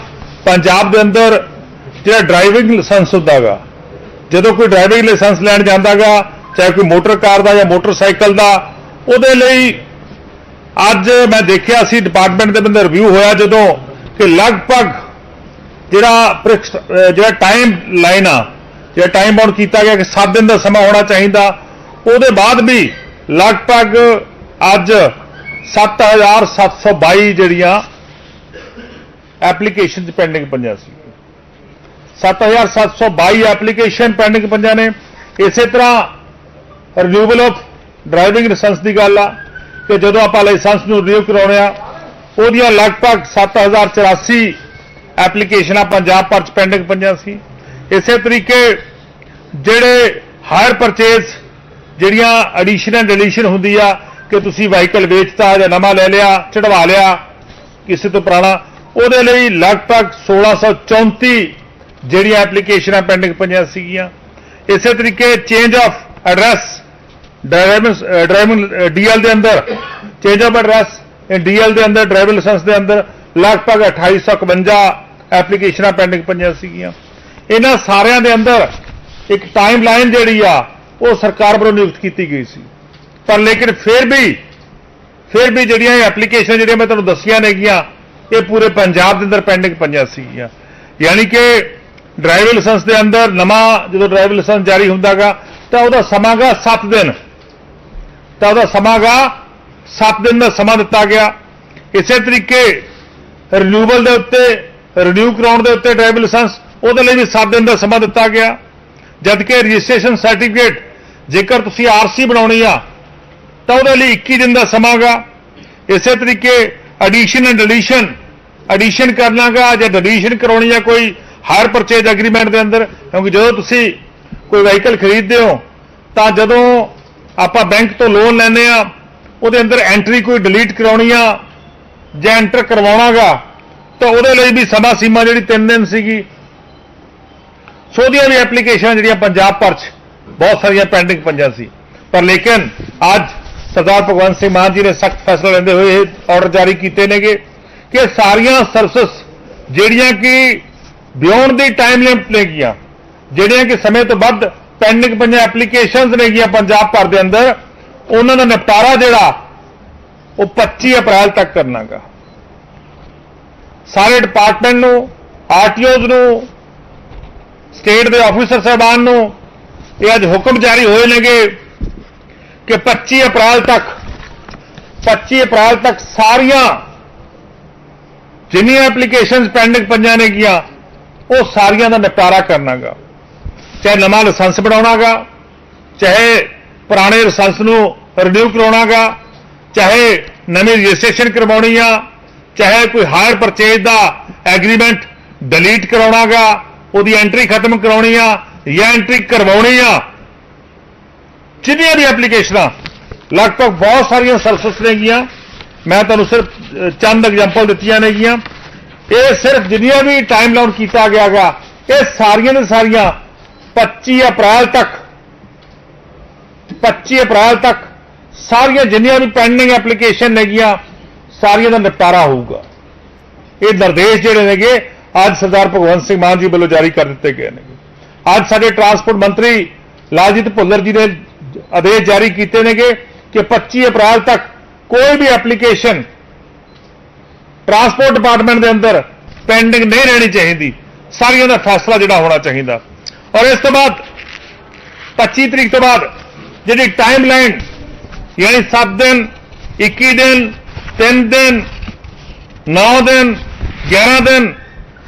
ਪੰਜਾਬ ਦੇ ਅੰਦਰ ਜਿਹੜਾ ਡਰਾਈਵਿੰਗ ਲਾਇਸੈਂਸ ਹੁੰਦਾਗਾ, ਜਦੋਂ ਕੋਈ ਡਰਾਈਵਿੰਗ ਲਾਇਸੈਂਸ ਲੈਣ ਜਾਂਦਾਗਾ, ਚਾਹੇ ਕੋਈ ਮੋਟਰ ਕਾਰ ਦਾ ਜਾਂ ਮੋਟਰਸਾਈਕਲ ਦਾ, ਉਹਦੇ ਲਈ ਅੱਜ ਮੈਂ ਦੇਖਿਆ ਸੀ ਡਿਪਾਰਟਮੈਂਟ ਦੇ ਬੰਦੇ ਰਿਵਿਊ ਹੋਇਆ ਜਦੋਂ ਕਿ ਲਗਭਗ ਜਿਹੜਾ ਜਿਹੜਾ ਟਾਈਮ ਲਾਈਨ ਆ, ਜਿਹੜਾ ਟਾਈਮ ਬਾਉਂਡ ਕੀਤਾ ਗਿਆ ਕਿ 7 ਦਿਨ ਦਾ ਸਮਾਂ ਹੋਣਾ ਚਾਹੀਦਾ, ਉਹਦੇ ਬਾਅਦ ਵੀ ਲਗਭਗ ਅੱਜ 7722 ਜਿਹੜੀਆਂ ਐਪਲੀਕੇਸ਼ਨਸ ਪੈਂਡਿੰਗ ਪਈਆਂ ਸੀ। 7722 ਐਪਲੀਕੇਸ਼ਨ ਪੈਂਡਿੰਗ ਪਈਆਂ ਨੇ। ਇਸੇ ਤਰ੍ਹਾਂ ਰਿਨਿਊਵਲ ਆਫ ਡਰਾਈਵਿੰਗ ਲਾਇਸੈਂਸ ਦੀ ਗੱਲ ਆ ਕਿ ਜਦੋਂ ਆਪਾਂ ਲਾਇਸੈਂਸ ਨੂੰ ਰਿਨਿਊ ਕਰਾਉਣੇ ਆ, ਉਹਦੀਆਂ ਲਗਭਗ 7084 ਐਪਲੀਕੇਸ਼ਨਾਂ ਪੰਜਾਬ ਭਰ ਚ ਪੈਂਡਿੰਗ ਪਈਆਂ ਸੀ। ਇਸੇ ਤਰੀਕੇ ਜਿਹੜੇ ਹਾਇਰ ਪਰਚੇਜ਼ ਜਿਹੜੀਆਂ ਐਡੀਸ਼ਨ ਐਂਡ ਡਿਲੀਸ਼ਨ ਹੁੰਦੀ ਆ ਕਿ ਤੁਸੀਂ ਵਾਹੀਕਲ ਵੇਚਤਾ ਜਾਂ ਨਵਾਂ ਲੈ ਲਿਆ ਚੜਵਾ ਲਿਆ, ਕਿਸੇ ਤੋਂ ਪੁਰਾਣਾ ਉਹਦੇ ਲਈ ਲਗਭਗ 1634 ਜਿਹੜੀਆਂ ਐਪਲੀਕੇਸ਼ਨਾਂ ਪੈਂਡਿੰਗ ਪਈਆਂ ਸੀਗੀਆਂ। ਇਸੇ ਤਰੀਕੇ change of address driving driving DL ਦੇ ਅੰਦਰ change of address in DL ਦੇ ਅੰਦਰ ਡਰਾਈਵਿੰਗ ਲਾਇਸੈਂਸ ਦੇ ਅੰਦਰ ਲਗਭਗ 2851 ਐਪਲੀਕੇਸ਼ਨਾਂ ਪੈਂਡਿੰਗ ਪਈਆਂ ਸੀਗੀਆਂ। ਇਹਨਾਂ ਸਾਰਿਆਂ ਦੇ ਅੰਦਰ ਇੱਕ ਟਾਈਮ ਲਾਈਨ ਜਿਹੜੀ ਆ, ਉਹ ਸਰਕਾਰ ਵੱਲੋਂ ਨਿਯੁਕਤ ਕੀਤੀ ਗਈ ਸੀ। ਪਰ ਲੇਕਿਨ ਫਿਰ ਵੀ ਫਿਰ ਵੀ ਜਿਹੜੀਆਂ ਇਹ ਐਪਲੀਕੇਸ਼ਨ ਜਿਹੜੀਆਂ ਮੈਂ ਤੁਹਾਨੂੰ ਦੱਸੀਆਂ ਨੇਗੀਆਂ ਇਹ ਪੂਰੇ ਪੰਜਾਬ ਦੇ ਅੰਦਰ ਪੈਂਡਿੰਗ ਪਈਆਂ ਸੀਗੀਆਂ। ਯਾਨੀ ਕਿ ਡਰਾਈਵਿੰਗ ਲਾਇਸੈਂਸ ਦੇ ਅੰਦਰ ਨਵਾਂ ਜਦੋਂ ਡਰਾਈਵਿੰਗ ਲਾਇਸੈਂਸ ਜਾਰੀ ਹੁੰਦਾਗਾ, ਤਾਂ ਉਹਦਾ ਸਮਾਂਗਾ 7 ਦਿਨ। ਤਾਂ ਉਹਦਾ ਸਮਾਂਗਾ 7 ਦਿਨ ਦਾ ਸਮਾਂ ਦਿੱਤਾ ਗਿਆ। ਇਸੇ ਤਰੀਕੇ ਰਿਨਿਊਵਲ ਦੇ ਉੱਤੇ ਰਿਨਿਊ ਕਰਾਉਣ ਦੇ ਉੱਤੇ ਡਰਾਈਵਿੰਗ ਲਾਇਸੈਂਸ ਉਹਦੇ ਲਈ ਵੀ 7 ਦਿਨ ਦਾ ਸਮਾਂ ਦਿੱਤਾ ਗਿਆ। ਜਦਕਿ ਰਜਿਸਟ੍ਰੇਸ਼ਨ ਸਰਟੀਫਿਕੇਟ ਜੇਕਰ ਤੁਸੀਂ ਆਰਸੀ ਬਣਾਉਣੀ ਆ, ਤਾਂ ਉਹਦੇ ਲਈ 21 ਦਿਨ ਦਾ ਸਮਾਂਗਾ। ਇਸੇ ਤਰੀਕੇ ਐਡੀਸ਼ਨ ਐਂਡ ਡਿਲੀਸ਼ਨ ਐਡੀਸ਼ਨ ਕਰਨਾਗਾ ਜਾਂ ਡਿਲੀਸ਼ਨ ਕਰਾਉਣੀ ਆ ਕੋਈ ਹਾਇਰ ਪਰਚੇਜ ਐਗਰੀਮੈਂਟ ਦੇ ਅੰਦਰ, ਕਿਉਂਕਿ ਜਦੋਂ ਤੁਸੀਂ ਕੋਈ ਵਹੀਕਲ ਖਰੀਦਦੇ ਹੋ, ਤਾਂ ਜਦੋਂ ਆਪਾਂ ਬੈਂਕ ਤੋਂ ਲੋਨ ਲੈਂਦੇ ਆ, ਉਹਦੇ ਅੰਦਰ ਐਂਟਰੀ ਕੋਈ ਡਿਲੀਟ ਕਰਾਉਣੀ ਆ ਜਾਂ ਐਂਟਰ ਕਰਵਾਉਣਾਗਾ ਤਾਂ ਉਹਦੇ ਲਈ ਵੀ ਸਮਾਂ ਸੀਮਾ ਜਿਹੜੀ 3 ਦਿਨ ਸੀਗੀ। ਸੋ ਉਹਦੀਆਂ ਵੀ ਐਪਲੀਕੇਸ਼ਨ ਜਿਹੜੀਆਂ ਪੰਜਾਬ ਭਰ ਚ ਬਹੁਤ ਸਾਰੀਆਂ ਪੈਂਡਿੰਗ ਪਈਆਂ ਸੀ। ਪਰ ਲੇਕਿਨ ਅੱਜ ਸਰਦਾਰ ਭਗਵੰਤ ਸਿੰਘ ਮਾਨ ਜੀ ਨੇ ਸਖਤ ਫੈਸਲਾ ਲੈਂਦੇ ਹੋਏ ਇਹ ਆਰਡਰ ਜਾਰੀ ਕੀਤੇ ਨੇਗੇ। ਕਿ ਸਾਰੀਆਂ ਸਰਵਿਸ ਜਿਹੜੀਆਂ ਕਿ ਬਿਯੋਂਡ ਦੀ ਟਾਈਮ ਲਿਮਟ ਨੇਗੀਆਂ, ਜਿਹੜੀਆਂ ਕਿ ਸਮੇਂ ਤੋਂ ਵੱਧ ਪੈਂਡਿੰਗ ਪਈਆਂ ਐਪਲੀਕੇਸ਼ਨਸ ਨੇਗੀਆਂ ਪੰਜਾਬ ਭਰ ਦੇ ਅੰਦਰ, ਉਹਨਾਂ ਦਾ ਨਿਪਟਾਰਾ ਜਿਹੜਾ, ਉਹ 25 ਅਪ੍ਰੈਲ ਤੱਕ ਕਰਨਾਗਾ। ਸਾਰੇ ਡਿਪਾਰਟਮੈਂਟ ਨੂੰ ਆਰਟੀਓਜ਼ ਨੂੰ ਸਟੇਟ ਦੇ ਆਫੀਸਰ ਸਾਹਿਬਾਨ ਨੂੰ, ਇਹ ਅੱਜ ਹੁਕਮ ਜਾਰੀ ਹੋਏ ਨੇਗੇ ਕਿ 25 ਅਪ੍ਰੈਲ ਤੱਕ 25 ਅਪ੍ਰੈਲ ਤੱਕ ਸਾਰੀਆਂ ਜਿੰਨੀਆਂ ਐਪਲੀਕੇਸ਼ਨਸ ਪੈਂਡਿੰਗ ਪਈਆਂ ਨੇਗੀਆਂ ਉਹ ਸਾਰੀਆਂ ਦਾ ਨਿਪਟਾਰਾ ਕਰਨਾਗਾ। ਚਾਹੇ ਨਵਾਂ ਲਾਇਸੈਂਸ ਬਣਾਉਣਾਗਾ, ਚਾਹੇ ਪੁਰਾਣੇ ਲਾਇਸੈਂਸ ਨੂੰ ਰਿਨਿਊ ਕਰਾਉਣਾਗਾ, ਚਾਹੇ ਨਵੀਂ ਰਜਿਸਟ੍ਰੇਸ਼ਨ ਕਰਵਾਉਣੀ ਆ ਚਾਹੇ ਕੋਈ ਹਾਇਰ ਪਰਚੇਜ ਦਾ ਐਗਰੀਮੈਂਟ ਡਿਲੀਟ ਕਰਾਉਣਾਗਾ, ਉਹਦੀ ਐਂਟਰੀ ਖਤਮ ਕਰਾਉਣੀ ਆ ਜਾਂ ਐਂਟਰੀ ਕਰਵਾਉਣੀ ਆ ਜਿੰਨੀਆਂ ਵੀ ਐਪਲੀਕੇਸ਼ਨਾਂ ਲਗਭਗ ਬਹੁਤ ਸਾਰੀਆਂ ਸਰਵਿਸ ਨੇਗੀਆਂ ਮੈਂ ਤੁਹਾਨੂੰ ਸਿਰਫ ਚੰਦ ਐਗਜ਼ਾਮਪਲ ਦਿੱਤੀਆਂ ਨੇਗੀਆਂ। ਇਹ ਸਿਰਫ ਜਿੰਨੀਆਂ ਵੀ ਟਾਈਮ ਲਾਉਣ ਕੀਤਾ ਗਿਆਗਾ ਇਹ ਸਾਰੀਆਂ ਦੇ ਸਾਰੀਆਂ 25 ਅਪ੍ਰੈਲ ਤੱਕ 25 ਅਪ੍ਰੈਲ ਤੱਕ ਸਾਰੀਆਂ ਜਿੰਨੀਆਂ ਵੀ ਪੈਂਡਿੰਗ ਐਪਲੀਕੇਸ਼ਨ ਨੇਗੀਆਂ, ਸਾਰੀਆਂ ਦਾ ਨਿਪਟਾਰਾ ਹੋਊਗਾ। ਇਹ ਨਿਰਦੇਸ਼ ਜਿਹੜੇ ਨੇਗੇ, ਅੱਜ ਸਰਦਾਰ ਭਗਵੰਤ ਸਿੰਘ ਮਾਨ ਜੀ ਵੱਲੋਂ ਜਾਰੀ ਕਰ ਦਿੱਤੇ ਗਏ ਨੇ ਅੱਜ ਸਾਡੇ ਟਰਾਂਸਪੋਰਟ ਮੰਤਰੀ ਲਾਲਜੀਤ ਭੁੱਲਰ ਜੀ ਨੇ ਆਦੇਸ਼ ਜਾਰੀ ਕੀਤੇ ਨੇਗੇ ਕਿ 25 ਅਪ੍ਰੈਲ ਤੱਕ ਕੋਈ ਵੀ ਐਪਲੀਕੇਸ਼ਨ ਟਰਾਂਸਪੋਰਟ ਡਿਪਾਰਟਮੈਂਟ ਦੇ ਅੰਦਰ ਪੈਂਡਿੰਗ ਨਹੀਂ ਰਹਿਣੀ ਚਾਹੀਦੀ। ਸਾਰੀਆਂ ਦਾ ਫੈਸਲਾ ਜਿਹੜਾ ਹੋਣਾ ਚਾਹੀਦਾ। ਔਰ ਇਸ ਤੋਂ ਬਾਅਦ 25 ਤਰੀਕ ਤੋਂ ਬਾਅਦ ਜਿਹੜੀ ਟਾਈਮ ਲਾਈਨ ਯਾਨੀ 7 ਦਿਨ 21 ਦਿਨ 3 ਦਿਨ 9 ਦਿਨ 11 ਦਿਨ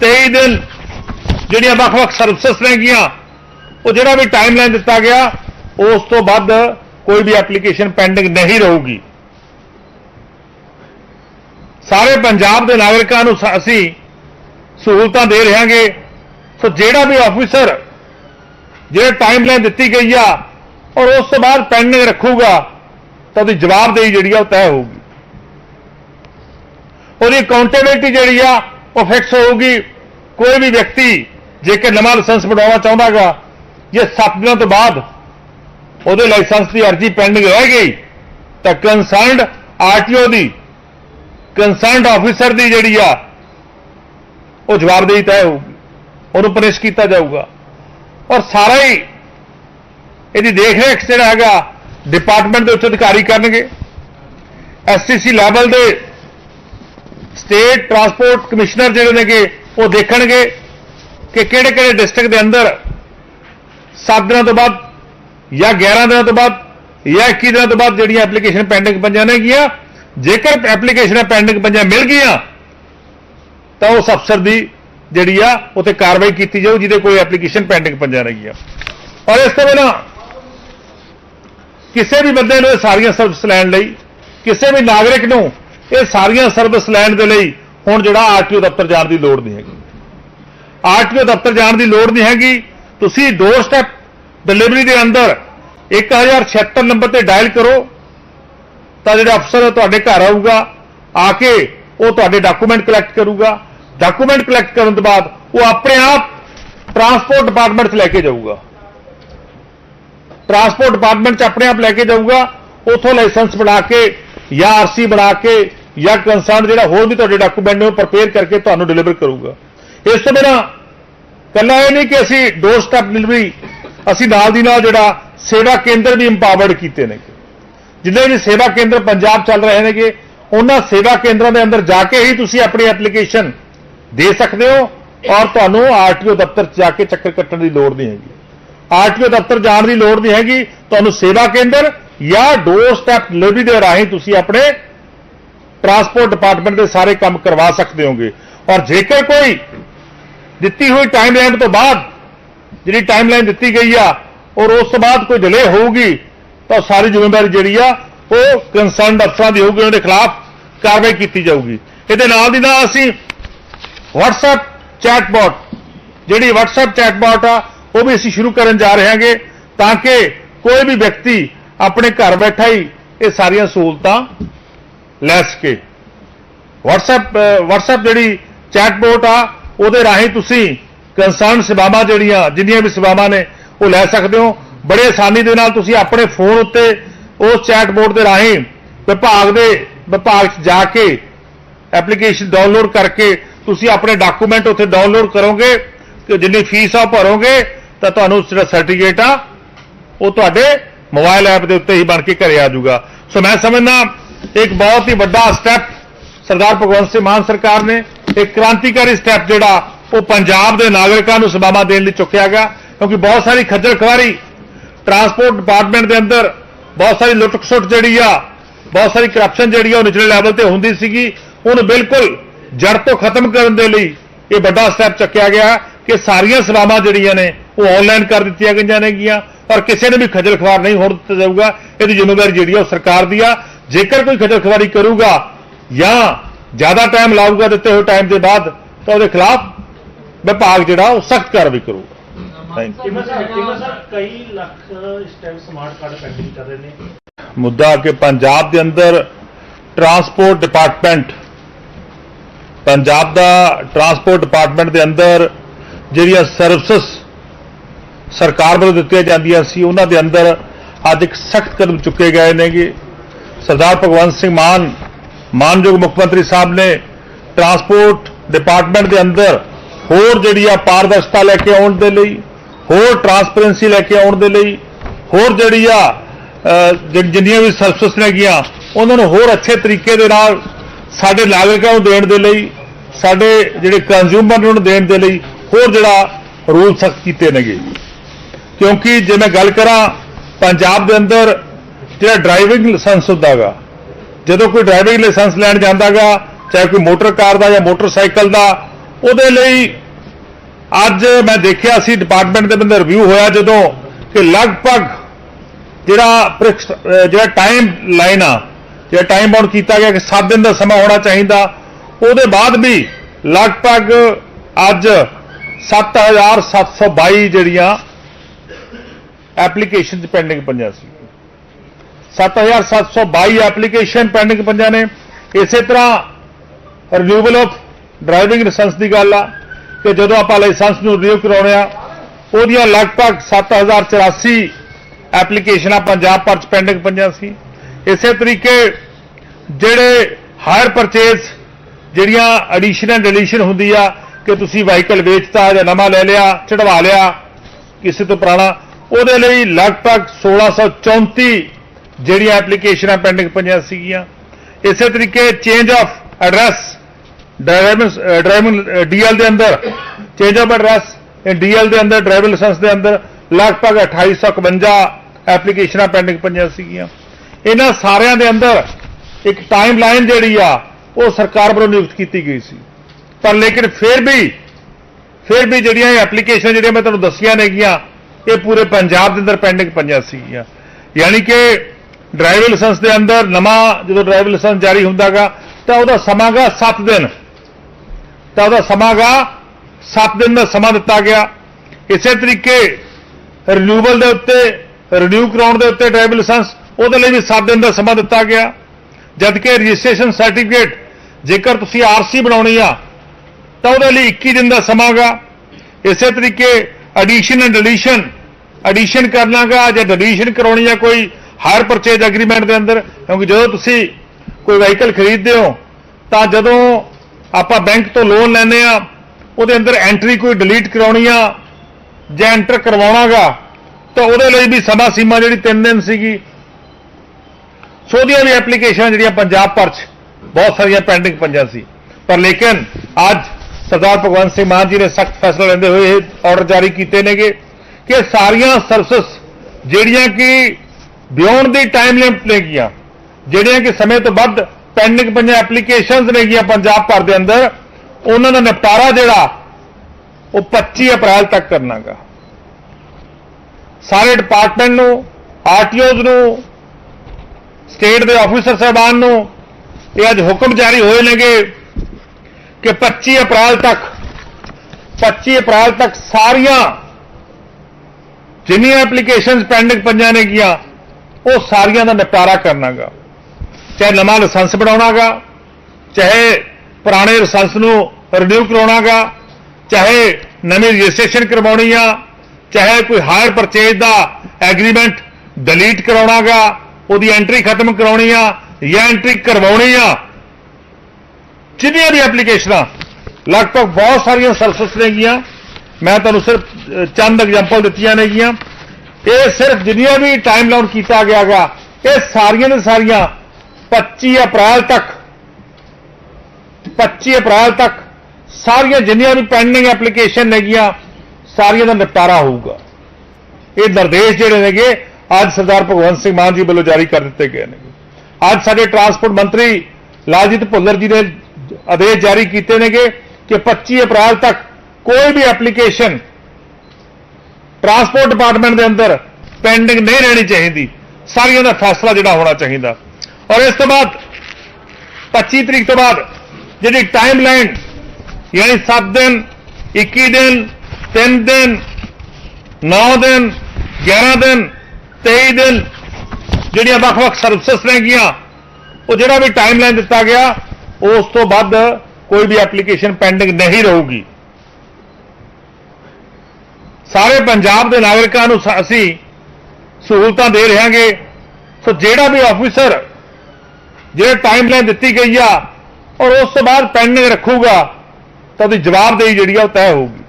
23 ਦਿਨ ਜਿਹੜੀਆਂ ਵੱਖ-ਵੱਖ ਸਰਵਿਸਿਜ਼ ਨੇਗੀਆਂ, ਉਹ ਜਿਹੜਾ ਵੀ ਟਾਈਮ ਲਾਈਨ ਦਿੱਤਾ ਗਿਆ, ਉਸ ਤੋਂ ਵੱਧ ਕੋਈ ਵੀ ਐਪਲੀਕੇਸ਼ਨ ਪੈਂਡਿੰਗ ਨਹੀਂ ਰਹੂਗੀ। ਸਾਰੇ ਪੰਜਾਬ ਦੇ ਨਾਗਰਿਕਾਂ ਨੂੰ ਅਸੀਂ ਸਹੂਲਤਾਂ ਦੇ ਰਹਾਂਗੇ। ਸੋ ਜਿਹੜਾ ਵੀ ਆਫੀਸਰ ਜਿਹੜੇ ਟਾਈਮਲਾਈਨ ਦਿੱਤੀ ਗਈ ਆ, ਔਰ ਉਸ ਤੋਂ ਬਾਅਦ ਪੈਂਡਿੰਗ ਰੱਖੂਗਾ, ਤਾਂ ਉਹਦੀ ਜਵਾਬਦੇਹੀ ਜਿਹੜੀ ਆ ਉਹ ਤੈਅ ਹੋਊਗੀ। ਉਹਦੀ ਅਕਾਊਂਟੇਬਿਲਟੀ ਜਿਹੜੀ ਆ, ਉਹ ਫਿਕਸ ਹੋਊਗੀ। ਕੋਈ ਵੀ ਵਿਅਕਤੀ ਜੇਕਰ ਨਵਾਂ ਲਾਇਸੈਂਸ ਬਣਾਉਣਾ ਚਾਹੁੰਦਾਗਾ, ਜੇ 7 ਦਿਨਾਂ ਤੋਂ ਬਾਅਦ ਉਹਦੇ ਲਾਇਸੈਂਸ ਦੀ ਅਰਜ਼ੀ ਪੈਂਡਿੰਗ ਰਹਿ ਗਈ, ਤਾਂ ਕੰਸਰਨਡ ਆਰਟੀਓ ਦੀ ਕੰਸਰਨਡ ਆਫੀਸਰ ਦੀ ਜਿਹੜੀ ਆ, ਉਹ ਜਵਾਬਦੇਹੀ ਤੈਅ ਹੋਊਗੀ, ਉਹਨੂੰ ਪਨਿਸ਼ ਕੀਤਾ ਜਾਊਗਾ। ਔਰ ਸਾਰਾ ਹੀ ਇਹਦੀ ਦੇਖ ਰੇਖ ਜਿਹੜਾ ਹੈਗਾ ਡਿਪਾਰਟਮੈਂਟ ਦੇ ਉੱਚ ਅਧਿਕਾਰੀ ਕਰਨਗੇ। ਐਸਟੀਸੀ ਲੈਵਲ ਦੇ ਸਟੇਟ ਟਰਾਂਸਪੋਰਟ ਕਮਿਸ਼ਨਰ ਜਿਹੜੇ ਨੇਗੇ, ਉਹ ਦੇਖਣਗੇ ਕਿ ਕਿਹੜੇ ਕਿਹੜੇ ਡਿਸਟ੍ਰਿਕਟ ਦੇ ਅੰਦਰ 7 ਦਿਨਾਂ ਤੋਂ ਬਾਅਦ ਜਾਂ 11 ਦਿਨਾਂ ਤੋਂ ਬਾਅਦ ਜਾਂ 21 ਦਿਨਾਂ ਤੋਂ ਬਾਅਦ ਜਿਹੜੀਆਂ ਐਪਲੀਕੇਸ਼ਨ ਪੈਂਡਿੰਗ ਪੰਜਾਂ ਨੇ ਗਿਆ ਜੇਕਰ ਐਪਲੀਕੇਸ਼ਨਾਂ ਪੈਂਡਿੰਗ ਪੰਜਾਂ ਮਿਲ ਗਈਆਂ, ਤਾਂ ਉਸ ਅਫਸਰ ਦੀ ਜਿਹੜੀ ਆ ਉਤੇ ਕਾਰਵਾਈ ਕੀਤੀ ਜਾਊ, ਜਿਹਦੇ ਕੋਈ ਐਪਲੀਕੇਸ਼ਨ ਪੈਂਡਿੰਗ ਪੰਜਾਂ ਰਹੀ ਆ ਔਰ ਇਸ ਤੋਂ ਬਿਨਾਂ ਕਿਸੇ ਵੀ ਬੰਦੇ ਨੂੰ ਇਹ ਸਾਰੀਆਂ ਸਰਵਿਸ ਲੈਣ ਲਈ, ਕਿਸੇ ਵੀ ਨਾਗਰਿਕ ਨੂੰ ਇਹ ਸਾਰੀਆਂ ਸਰਵਿਸ ਲੈਣ ਦੇ ਲਈ ਹੁਣ ਜਿਹੜਾ ਆਰਟੀਓ ਦਫ਼ਤਰ ਜਾਣ ਦੀ ਲੋੜ ਨਹੀਂ ਹੈਗੀ। ਆਰਟੀਓ ਦਫ਼ਤਰ ਜਾਣ ਦੀ ਲੋੜ ਨਹੀਂ ਹੈਗੀ। ਤੁਸੀਂ ਡੋਰ ਸਟੈਪ ਡਿਲੀਵਰੀ ਦੇ ਅੰਦਰ 1076 ਨੰਬਰ ਤੇ ਡਾਇਲ ਕਰੋ। ਤਾਂ ਜਿਹੜਾ ਅਫਸਰ ਤੁਹਾਡੇ ਘਰ ਆਊਗਾ, ਆ ਕੇ ਉਹ ਤੁਹਾਡੇ ਡਾਕੂਮੈਂਟ ਕਲੈਕਟ ਕਰੂਗਾ। ਡਾਕੂਮੈਂਟ ਕਲੈਕਟ ਕਰਨ ਤੋਂ ਬਾਅਦ ਉਹ ਆਪਣੇ ਆਪ ਟਰਾਂਸਪੋਰਟ ਡਿਪਾਰਟਮੈਂਟ 'ਚ ਲੈ ਕੇ ਜਾਊਗਾ। ਟਰਾਂਸਪੋਰਟ ਡਿਪਾਰਟਮੈਂਟ 'ਚ ਆਪਣੇ ਆਪ ਲੈ ਕੇ ਜਾਊਗਾ, ਉਥੋਂ ਲਾਇਸੈਂਸ ਬਣਾ ਕੇ ਜਾਂ ਆਰਸੀ ਬਣਾ ਕੇ ਜਾਂ ਕੰਸਰਨ ਜਿਹੜਾ ਹੋਰ ਵੀ ਤੁਹਾਡੇ ਡਾਕੂਮੈਂਟ ਨੇ ਉਹ ਪ੍ਰਪੇਅਰ ਕਰਕੇ ਤੁਹਾਨੂੰ ਡਿਲੀਵਰ ਕਰੂਗਾ। ਇਸ ਤੋਂ ਬਿਨਾਂ ਕੱਲਾ ਇਹ ਨਹੀਂ ਕਿ ਅਸੀਂ ਡੋਰ ਸਟੈਪ ਡਿਲੀਵਰੀ ਅਸੀਂ ਨਾਲ ਦੀ ਨਾਲ ਜਿਹੜਾ ਸੇਵਾ ਕੇਂਦਰ ਵੀ ਇੰਪਾਵਰਡ ਕੀਤੇ ਨੇ। ਜਿੰਨੇ ਵੀ ਸੇਵਾ ਕੇਂਦਰ ਪੰਜਾਬ ਚੱਲ ਰਹੇ ਨੇਗੇ, ਉਹਨਾਂ ਸੇਵਾ ਕੇਂਦਰਾਂ ਦੇ ਅੰਦਰ ਜਾ ਕੇ ਹੀ ਤੁਸੀਂ ਆਪਣੀ ਐਪਲੀਕੇਸ਼ਨ ਦੇ ਸਕਦੇ ਹੋ ਔਰ ਤੁਹਾਨੂੰ ਆਰਟੀਓ ਦਫ਼ਤਰ 'ਚ ਜਾ ਕੇ ਚੱਕਰ ਕੱਟਣ ਦੀ ਲੋੜ ਨਹੀਂ ਹੈਗੀ। ਆਰਟੀਓ ਦਫ਼ਤਰ ਜਾਣ ਦੀ ਲੋੜ ਨਹੀਂ ਹੈਗੀ, ਤੁਹਾਨੂੰ ਸੇਵਾ ਕੇਂਦਰ ਜਾਂ ਡੋਰ ਸਟੈਪ ਡਿਲੀਵਰੀ ਦੇ ਰਾਹੀਂ ਤੁਸੀਂ ਆਪਣੇ ਟਰਾਂਸਪੋਰਟ ਡਿਪਾਰਟਮੈਂਟ ਦੇ ਸਾਰੇ ਕੰਮ ਕਰਵਾ ਸਕਦੇ ਹੋਗੇ। ਔਰ ਜੇਕਰ ਕੋਈ ਦਿੱਤੀ ਹੋਈ ਟਾਈਮ ਲਾਈਨ ਤੋਂ ਬਾਅਦ ਜਿਹੜੀ ਟਾਈਮ ਲਾਈਨ ਦਿੱਤੀ ਗਈ ਆ, ਔਰ ਉਸ ਤੋਂ ਬਾਅਦ ਕੋਈ ਡਿਲੇ ਹੋਊਗੀ ਤਾਂ ਸਾਰੀ ਜ਼ਿੰਮੇਵਾਰੀ ਜਿਹੜੀ ਆ, ਉਹ ਕੰਸਰਨਡ ਅਫਸਰਾਂ ਦੀ ਹੋਊਗੀ ਉਹਨਾਂ ਦੇ ਖਿਲਾਫ ਕਾਰਵਾਈ ਕੀਤੀ ਜਾਊਗੀ। ਇਹਦੇ ਨਾਲ ਦੀ ਨਾਲ ਅਸੀਂ WhatsApp ਚੈਟਬੋਟ ਜਿਹੜੀ WhatsApp ਚੈਟਬੋਟ ਆ, ਉਹ ਵੀ ਅਸੀਂ ਸ਼ੁਰੂ ਕਰਨ ਜਾ ਰਹੇ ਹਾਂਗੇ ਤਾਂ ਕਿ ਕੋਈ ਵੀ ਵਿਅਕਤੀ ਆਪਣੇ ਘਰ ਬੈਠਾ ਹੀ ਇਹ ਸਾਰੀਆਂ ਸਹੂਲਤਾਂ ਲੈ ਸਕੇ। WhatsApp, ਅਹ, WhatsApp ਜਿਹੜੀ ਚੈਟਬੋਟ ਆ, ਉਹਦੇ ਰਾਹੀਂ ਤੁਸੀਂ ਕੰਸਰਨ ਸੇਵਾਵਾਂ ਜਿਹੜੀਆਂ, ਜਿੰਨੀਆਂ ਵੀ ਸੇਵਾਵਾਂ ਨੇ, ਉਹ ਲੈ ਸਕਦੇ ਹੋ। ਬੜੇ ਆਸਾਨੀ ਦੇ ਨਾਲ ਤੁਸੀਂ ਆਪਣੇ ਫੋਨ ਉੱਤੇ ਉਸ ਚੈਟਬੋਰਡ ਦੇ ਰਾਹੀਂ ਵਿਭਾਗ ਦੇ ਵਿਭਾਗ 'ਚ ਜਾ ਕੇ ਐਪਲੀਕੇਸ਼ਨ ਡਾਊਨਲੋਡ ਕਰਕੇ ਤੁਸੀਂ ਆਪਣੇ ਡਾਕੂਮੈਂਟ ਉੱਥੇ ਡਾਊਨਲੋਡ ਕਰੋਗੇ ਕਿ ਜਿੰਨੀ ਫੀਸ ਆ ਭਰੋਗੇ ਤਾਂ ਤੁਹਾਨੂੰ ਜਿਹੜਾ ਸਰਟੀਫਿਕੇਟ ਆ, ਉਹ ਤੁਹਾਡੇ ਮੋਬਾਈਲ ਐਪ ਦੇ ਉੱਤੇ ਹੀ ਬਣ ਕੇ ਘਰੇ ਆ ਜਾਊਗਾ। ਸੋ ਮੈਂ ਸਮਝਦਾ ਇੱਕ ਬਹੁਤ ਹੀ ਵੱਡਾ ਸਟੈਪ ਸਰਦਾਰ ਭਗਵੰਤ ਸਿੰਘ ਮਾਨ ਸਰਕਾਰ ਨੇ ਇੱਕ ਕ੍ਰਾਂਤੀਕਾਰੀ ਸਟੈਪ ਜਿਹੜਾ ਉਹ ਪੰਜਾਬ ਦੇ ਨਾਗਰਿਕਾਂ ਨੂੰ ਸੇਵਾਵਾਂ ਦੇਣ ਲਈ ਚੁੱਕਿਆ ਗਿਆ, ਕਿਉਂਕਿ ਬਹੁਤ ਸਾਰੀ ਖੱਜਲ ਖਵਾਰੀ ਟਰਾਂਸਪੋਰਟ ਡਿਪਾਰਟਮੈਂਟ ਦੇ ਅੰਦਰ ਬਹੁਤ ਸਾਰੀ ਲੁੱਟ ਖਸੁੱਟ ਜਿਹੜੀ ਆ, ਬਹੁਤ ਸਾਰੀ ਕਰਪਸ਼ਨ ਜਿਹੜੀ ਆ ਉਹ ਨਿਚਲੇ ਲੈਵਲ ਤੇ ਹੁੰਦੀ ਸੀਗੀ। ਉਹਨੂੰ ਬਿਲਕੁਲ ਜੜ ਤੋਂ ਖਤਮ ਕਰਨ ਦੇ ਲਈ ਇਹ ਵੱਡਾ ਸਟੈਪ ਚੱਕਿਆ ਗਿਆ ਕਿ ਸਾਰੀਆਂ ਸੇਵਾਵਾਂ ਜਿਹੜੀਆਂ ਨੇ ਉਹ ਆਨਲਾਈਨ ਕਰ ਦਿੱਤੀਆਂ ਗਈਆਂ ਨੇਗੀਆਂ ਔਰ ਕਿਸੇ ਨੇ ਵੀ ਖੱਜਲ ਖਵਾਰ ਨਹੀਂ ਹੋਣ ਦਿੱਤਾ ਜਾਊਗਾ। ਇਹਦੀ ਜ਼ਿੰਮੇਵਾਰੀ ਜਿਹੜੀ ਆ ਉਹ ਸਰਕਾਰ ਦੀ ਆ। ਜੇਕਰ ਕੋਈ ਖੱਜਲ ਖਵਾਰੀ ਕਰੂਗਾ ਜਾਂ ਜ਼ਿਆਦਾ ਟਾਈਮ ਲਾਊਗਾ ਦਿੱਤੇ ਹੋਏ ਟਾਈਮ ਦੇ ਬਾਅਦ, ਤਾਂ ਉਹਦੇ ਖਿਲਾਫ ਵਿਭਾਗ ਜਿਹੜਾ ਉਹ ਸਖਤ ਕਾਰਵਾਈ ਕਰੂਗਾ। ਕਈ ਲੱਖ ਇਸ ਟਾਈਮ ਸਮਾਰਟ ਕਾਰਡ ਪੈਂਡਿੰਗ ਚੱਲ ਰਹੇ ਨੇ। ਮੁੱਦਾ ਕਿ ਪੰਜਾਬ ਦੇ ਅੰਦਰ ਟਰਾਂਸਪੋਰਟ ਡਿਪਾਰਟਮੈਂਟ ਪੰਜਾਬ ਦਾ ਟਰਾਂਸਪੋਰਟ ਡਿਪਾਰਟਮੈਂਟ ਦੇ ਅੰਦਰ ਜਿਹੜੀਆਂ ਸਰਵਿਸਿਜ਼ ਸਰਕਾਰ ਵੱਲੋਂ ਦਿੱਤੀਆਂ ਜਾਂਦੀਆਂ ਸੀ ਉਹਨਾਂ ਦੇ ਅੰਦਰ ਅੱਜ ਇੱਕ ਸਖਤ ਕਦਮ ਚੁੱਕੇ ਗਏ ਨੇਗੇ। ਸਰਦਾਰ ਭਗਵੰਤ ਸਿੰਘ ਮਾਨ ਮਾਨਯੋਗ ਮੁੱਖ ਮੰਤਰੀ ਸਾਹਿਬ ਨੇ ਟਰਾਂਸਪੋਰਟ ਡਿਪਾਰਟਮੈਂਟ ਦੇ ਅੰਦਰ ਹੋਰ ਜਿਹੜੀ ਆ ਪਾਰਦਰਸ਼ਤਾ ਲੈ ਕੇ ਆਉਣ ਦੇ ਲਈ ਹੋਰ ਟਰਾਂਸਪੇਰੈਂਸੀ ਲੈ ਕੇ ਆਉਣ ਦੇ ਲਈ, ਹੋਰ ਜਿਹੜੀ ਆ ਜਿੰਨੀਆਂ ਵੀ ਸਰਵਿਸ ਨੇਗੀਆਂ ਉਹਨਾਂ ਨੂੰ ਹੋਰ ਅੱਛੇ ਤਰੀਕੇ ਦੇ ਨਾਲ ਸਾਡੇ ਨਾਗਰਿਕਾਂ ਨੂੰ ਦੇਣ ਦੇ ਲਈ, ਸਾਡੇ ਜਿਹੜੇ ਕੰਜ਼ਿਊਮਰ ਨੂੰ ਦੇਣ ਦੇ ਲਈ ਹੋਰ ਜਿਹੜਾ ਰੂਲ ਸਖਤ ਕੀਤੇ ਨੇਗੇ। ਕਿਉਂਕਿ ਜੇ ਮੈਂ ਗੱਲ ਕਰਾਂ ਪੰਜਾਬ ਦੇ ਅੰਦਰ ਜਿਹੜਾ ਡਰਾਈਵਿੰਗ ਲਾਇਸੈਂਸ ਹੁੰਦਾਗਾ ਜਦੋਂ ਕੋਈ ਡਰਾਈਵਿੰਗ ਲਾਇਸੈਂਸ ਲੈਣ ਜਾਂਦਾਗਾ ਚਾਹੇ ਕੋਈ ਮੋਟਰ ਕਾਰ ਦਾ ਜਾਂ ਮੋਟਰਸਾਈਕਲ ਦਾ, ਉਹਦੇ ਲਈ ਅੱਜ ਮੈਂ ਦੇਖਿਆ ਸੀ ਡਿਪਾਰਟਮੈਂਟ ਦੇ ਬੰਦੇ ਰਿਵਿਊ ਹੋਇਆ ਜਦੋਂ ਕਿ ਲਗਭਗ ਜਿਹੜਾ ਪ੍ਰਿਕਸ- ਜਿਹੜਾ ਟਾਈਮ ਲਾਈਨ ਆ, ਜਿਹੜਾ ਟਾਈਮ ਬਾਉਂਡ ਕੀਤਾ ਗਿਆ ਕਿ 7 ਦਿਨ ਦਾ ਸਮਾਂ ਹੋਣਾ ਚਾਹੀਦਾ, ਉਹਦੇ ਬਾਅਦ ਵੀ ਲਗਭਗ ਅੱਜ 7722 ਜਿਹੜੀਆਂ ਐਪਲੀਕੇਸ਼ਨ ਪੈਂਡਿੰਗ ਪਈਆਂ ਸੀ। 7722 ਐਪਲੀਕੇਸ਼ਨ ਪੈਂਡਿੰਗ ਪਈਆਂ ਨੇ। ਇਸੇ ਤਰ੍ਹਾਂ ਰਿਨਿਊਵਲ ਆਫ ਡਰਾਈਵਿੰਗ ਲਾਇਸੈਂਸ ਦੀ ਗੱਲ ਆ। ਕਿ ਜਦੋਂ ਆਪਾਂ ਲਾਇਸੈਂਸ ਨੂੰ ਰਿਨਿਊ ਕਰਾਉਣੇ ਆ ਉਹਦੀਆਂ ਲਗਭਗ 7084 ਐਪਲੀਕੇਸ਼ਨਾਂ ਪੰਜਾਬ ਭਰ ਚ ਪੈਂਡਿੰਗ ਪਈਆਂ ਸੀ। ਇਸੇ ਤਰੀਕੇ ਜਿਹੜੇ ਹਾਇਰ ਪਰਚੇਜ਼, ਜਿਹੜੀਆਂ ਐਡੀਸ਼ਨ ਐਂਡ ਡਿਲੀਸ਼ਨ ਹੁੰਦੀ ਆ, ਕਿ ਤੁਸੀਂ ਵਾਹੀਕਲ ਵੇਚਤਾ ਜਾਂ ਨਵਾਂ ਲੈ ਲਿਆ ਚੜਵਾ ਲਿਆ, ਕਿਸੇ ਤੋਂ ਪੁਰਾਣਾ, ਉਹਦੇ ਲਈ ਲਗਭਗ 1634 ਜਿਹੜੀਆਂ ਐਪਲੀਕੇਸ਼ਨਾਂ ਪੈਂਡਿੰਗ ਪਈਆਂ ਸੀਗੀਆਂ। ਇਸੇ ਤਰੀਕੇ change of address driving driving DL ਦੇ ਅੰਦਰ ਚੇਂਜ ਆਫ ਐਡਰੈਸ ਇਹ ਡੀਐਲ ਦੇ ਅੰਦਰ ਡਰਾਈਵਿੰਗ ਲਾਇਸੈਂਸ ਦੇ ਅੰਦਰ, ਲਗਭਗ 2851 ਐਪਲੀਕੇਸ਼ਨਾਂ ਪੈਂਡਿੰਗ ਪਈਆਂ ਸੀਗੀਆਂ। ਇਹਨਾਂ ਸਾਰਿਆਂ ਦੇ ਅੰਦਰ ਇੱਕ ਟਾਈਮ ਲਾਈਨ ਜਿਹੜੀ ਆ, ਉਹ ਸਰਕਾਰ ਵੱਲੋਂ ਨਿਯੁਕਤ ਕੀਤੀ ਗਈ ਸੀ। ਪਰ ਲੇਕਿਨ ਫਿਰ ਵੀ ਫਿਰ ਵੀ ਜਿਹੜੀਆਂ ਇਹ ਐਪਲੀਕੇਸ਼ਨ ਜਿਹੜੀਆਂ ਮੈਂ ਤੁਹਾਨੂੰ ਦੱਸੀਆਂ ਨੇਗੀਆਂ, ਇਹ ਪੂਰੇ ਪੰਜਾਬ ਦੇ ਅੰਦਰ ਪੈਂਡਿੰਗ ਪਈਆਂ ਸੀਗੀਆਂ। ਯਾਨੀ ਕਿ ਡਰਾਈਵਿੰਗ ਲਾਇਸੈਂਸ ਦੇ ਅੰਦਰ ਨਵਾਂ ਜਦੋਂ ਡਰਾਈਵਿੰਗ ਲਾਇਸੈਂਸ ਜਾਰੀ ਹੁੰਦਾਗਾ, ਤਾਂ ਉਹਦਾ ਸਮਾਂਗਾ 7 ਦਿਨ। ਤਾਂ ਉਹਦਾ ਸਮਾਂਗਾ 7 ਦਿਨ ਦਾ ਸਮਾਂ ਦਿੱਤਾ ਗਿਆ। ਇਸੇ ਤਰੀਕੇ ਰਿਨਿਊਵਲ ਦੇ ਉੱਤੇ ਰਿਨਿਊ ਕਰਾਉਣ ਦੇ ਉੱਤੇ ਡਰਾਈਵਿੰਗ ਲਾਇਸੈਂਸ ਉਹਦੇ ਲਈ ਵੀ 7 ਦਿਨ ਦਾ ਸਮਾਂ ਦਿੱਤਾ ਗਿਆ। ਜਦਕਿ ਰਜਿਸਟ੍ਰੇਸ਼ਨ ਸਰਟੀਫਿਕੇਟ ਜੇਕਰ ਤੁਸੀਂ ਆਰਸੀ ਬਣਾਉਣੀ ਆ, ਤਾਂ ਉਹਦੇ ਲਈ 21 ਦਿਨ ਦਾ ਸਮਾਂਗਾ। ਇਸੇ ਤਰੀਕੇ ਐਡੀਸ਼ਨ ਐਂਡ ਡਿਲੀਸ਼ਨ ਐਡੀਸ਼ਨ ਕਰਨਾਗਾ ਜਾਂ ਡਿਲੀਸ਼ਨ ਕਰਾਉਣੀ ਆ ਕੋਈ ਹਾਇਰ ਪਰਚੇਜ ਐਗਰੀਮੈਂਟ ਦੇ ਅੰਦਰ, ਕਿਉਂਕਿ ਜਦੋਂ ਤੁਸੀਂ ਕੋਈ ਵਹੀਕਲ ਖਰੀਦਦੇ ਹੋ, ਤਾਂ ਜਦੋਂ ਆਪਾਂ ਬੈਂਕ ਤੋਂ ਲੋਨ ਲੈਂਦੇ ਆ ਉਹਦੇ ਅੰਦਰ ਐਂਟਰੀ ਕੋਈ ਡਿਲੀਟ ਕਰਾਉਣੀ ਆ, ਜਾਂ ਐਂਟਰ ਕਰਵਾਉਣਾਗਾ, ਤਾਂ ਉਹਦੇ ਲਈ ਵੀ ਸਮਾਂ ਸੀਮਾ ਜਿਹੜੀ 3 ਦਿਨ ਸੀਗੀ। ਸੋ ਉਹਦੀਆਂ ਵੀ ਐਪਲੀਕੇਸ਼ਨ ਜਿਹੜੀਆਂ ਪੰਜਾਬ ਭਰ 'ਚ, ਬਹੁਤ ਸਾਰੀਆਂ ਪੈਂਡਿੰਗ ਪਈਆਂ ਸੀ। ਪਰ ਲੇਕਿਨ ਅੱਜ ਸਰਦਾਰ ਭਗਵੰਤ ਸਿੰਘ ਮਾਨ ਜੀ ਨੇ ਸਖਤ ਫੈਸਲਾ ਲੈਂਦੇ ਹੋਏ ਇਹ ਆਰਡਰ ਜਾਰੀ ਕੀਤੇ ਨੇਗੇ ਕਿ ਸਾਰੀਆਂ ਸਰਵਿਸ ਜਿਹੜੀਆਂ ਕਿ ਬਿਯੋਂਡ ਦੀ ਟਾਈਮ ਲਿਮਟ ਨੇਗੀਆਂ ਜਿਹੜੀਆਂ ਕਿ ਸਮੇਂ ਤੋਂ ਵੱਧ ਪੈਂਡਿੰਗ ਪਈਆਂ ਐਪਲੀਕੇਸ਼ਨਸ ਨੇਗੀਆਂ ਪੰਜਾਬ ਭਰ ਦੇ ਅੰਦਰ, ਉਹਨਾਂ ਦਾ ਨਿਪਟਾਰਾ ਜਿਹੜਾ, ਉਹ 25 ਅਪ੍ਰੈਲ ਤੱਕ ਕਰਨਾਗਾ। ਸਾਰੇ ਡਿਪਾਰਟਮੈਂਟ ਨੂੰ ਆਰਟੀਓਜ਼ ਨੂੰ ਸਟੇਟ ਦੇ ਆਫੀਸਰ ਸਾਹਿਬਾਨ ਨੂੰ, ਇਹ ਅੱਜ ਹੁਕਮ ਜਾਰੀ ਹੋਏ ਨੇਗੇ ਕਿ 25 ਅਪ੍ਰੈਲ ਤੱਕ 25 ਅਪ੍ਰੈਲ ਤੱਕ ਸਾਰੀਆਂ ਜਿੰਨੀਆਂ ਐਪਲੀਕੇਸ਼ਨਸ ਪੈਂਡਿੰਗ ਪਈਆਂ ਨੇਗੀਆਂ ਉਹ ਸਾਰੀਆਂ ਦਾ ਨਿਪਟਾਰਾ ਕਰਨਾਗਾ। ਚਾਹੇ ਨਵਾਂ ਲਾਇਸੈਂਸ ਬਣਾਉਣਾਗਾ, ਚਾਹੇ ਪੁਰਾਣੇ ਲਾਇਸੈਂਸ ਨੂੰ ਰਿਨਿਊ ਕਰਾਉਣਾਗਾ, ਚਾਹੇ ਨਵੀਂ ਰਜਿਸਟ੍ਰੇਸ਼ਨ ਕਰਵਾਉਣੀ ਆ, ਚਾਹੇ ਕੋਈ ਹਾਇਰ ਪਰਚੇਜ ਦਾ ਐਗਰੀਮੈਂਟ ਡਿਲੀਟ ਕਰਾਉਣਾਗਾ, ਉਹਦੀ ਐਂਟਰੀ ਖਤਮ ਕਰਾਉਣੀ ਆ ਜਾਂ ਐਂਟਰੀ ਕਰਵਾਉਣੀ ਆ, ਜਿੰਨੀਆਂ ਵੀ ਐਪਲੀਕੇਸ਼ਨਾਂ ਲਗਭਗ ਬਹੁਤ ਸਾਰੀਆਂ ਸਰਵਿਸ ਨੇਗੀਆਂ, ਮੈਂ ਤੁਹਾਨੂੰ ਸਿਰਫ ਚੰਦ ਐਗਜ਼ਾਮਪਲ ਦਿੱਤੀਆਂ ਨੇਗੀਆਂ, ਇਹ ਸਿਰਫ ਜਿੰਨੀਆਂ ਵੀ ਟਾਈਮ ਲਾਉਨ ਕੀਤਾ ਗਿਆਗਾ, ਇਹ ਸਾਰੀਆਂ ਦੇ ਸਾਰੀਆਂ 25 ਅਪ੍ਰੈਲ ਤੱਕ 25 ਅਪ੍ਰੈਲ ਤੱਕ ਸਾਰੀਆਂ ਜਿੰਨੀਆਂ ਵੀ ਪੈਂਡਿੰਗ ਐਪਲੀਕੇਸ਼ਨ ਨੇਗੀਆਂ ਸਾਰੀਆਂ ਦਾ ਨਿਪਟਾਰਾ ਹੋਊਗਾ। ਇਹ ਨਿਰਦੇਸ਼ ਜਿਹੜੇ ਨੇਗੇ, ਅੱਜ ਸਰਦਾਰ ਭਗਵੰਤ ਸਿੰਘ ਮਾਨ ਜੀ ਵੱਲੋਂ ਜਾਰੀ ਕਰ ਦਿੱਤੇ ਗਏ ਨੇ ਅੱਜ ਸਾਡੇ ਟਰਾਂਸਪੋਰਟ ਮੰਤਰੀ ਲਾਲਜੀਤ ਭੁੱਲਰ ਜੀ ਨੇ ਆਦੇਸ਼ ਜਾਰੀ ਕੀਤੇ ਨੇਗੇ ਕਿ 25 ਅਪ੍ਰੈਲ ਤੱਕ ਕੋਈ ਵੀ ਐਪਲੀਕੇਸ਼ਨ ਟਰਾਂਸਪੋਰਟ ਡਿਪਾਰਟਮੈਂਟ ਦੇ ਅੰਦਰ ਪੈਂਡਿੰਗ ਨਹੀਂ ਰਹਿਣੀ ਚਾਹੀਦੀ। ਸਾਰੀਆਂ ਦਾ ਫੈਸਲਾ ਜਿਹੜਾ ਹੋਣਾ ਚਾਹੀਦਾ। ਔਰ ਇਸ ਤੋਂ ਬਾਅਦ 25 ਤਰੀਕ ਤੋਂ ਬਾਅਦ ਜਿਹੜੀ ਟਾਈਮ ਲਾਈਨ ਯਾਨੀ 7 ਦਿਨ 21 ਦਿਨ 3 ਦਿਨ 9 ਦਿਨ 11 ਦਿਨ 23 ਦਿਨ, ਜਿਹੜੀਆਂ ਵੱਖ-ਵੱਖ ਸਰਵਿਸਿਜ਼ ਨੇਗੀਆਂ ਉਹ ਜਿਹੜਾ ਵੀ ਟਾਈਮ ਲਾਈਨ ਦਿੱਤਾ ਗਿਆ, ਉਸ ਤੋਂ ਵੱਧ ਕੋਈ ਵੀ ਐਪਲੀਕੇਸ਼ਨ ਪੈਂਡਿੰਗ ਨਹੀਂ ਰਹੂਗੀ। ਸਾਰੇ ਪੰਜਾਬ ਦੇ ਨਾਗਰਿਕਾਂ ਨੂੰ ਅਸੀਂ ਸਹੂਲਤਾਂ ਦੇ ਰਹਾਂਗੇ ਸੋ ਜਿਹੜਾ ਵੀ ਆਫੀਸਰ ਜਿਹੜੇ ਟਾਈਮ ਲਾਈਨ ਦਿੱਤੀ ਗਈ ਆ, ਔਰ ਉਸ ਤੋਂ ਬਾਅਦ ਪੈਂਡਿੰਗ ਰੱਖੂਗਾ, ਤਾਂ ਉਹਦੀ ਜਵਾਬਦੇਹੀ ਜਿਹੜੀ ਆ ਉਹ ਤੈਅ ਹੋਊਗੀ।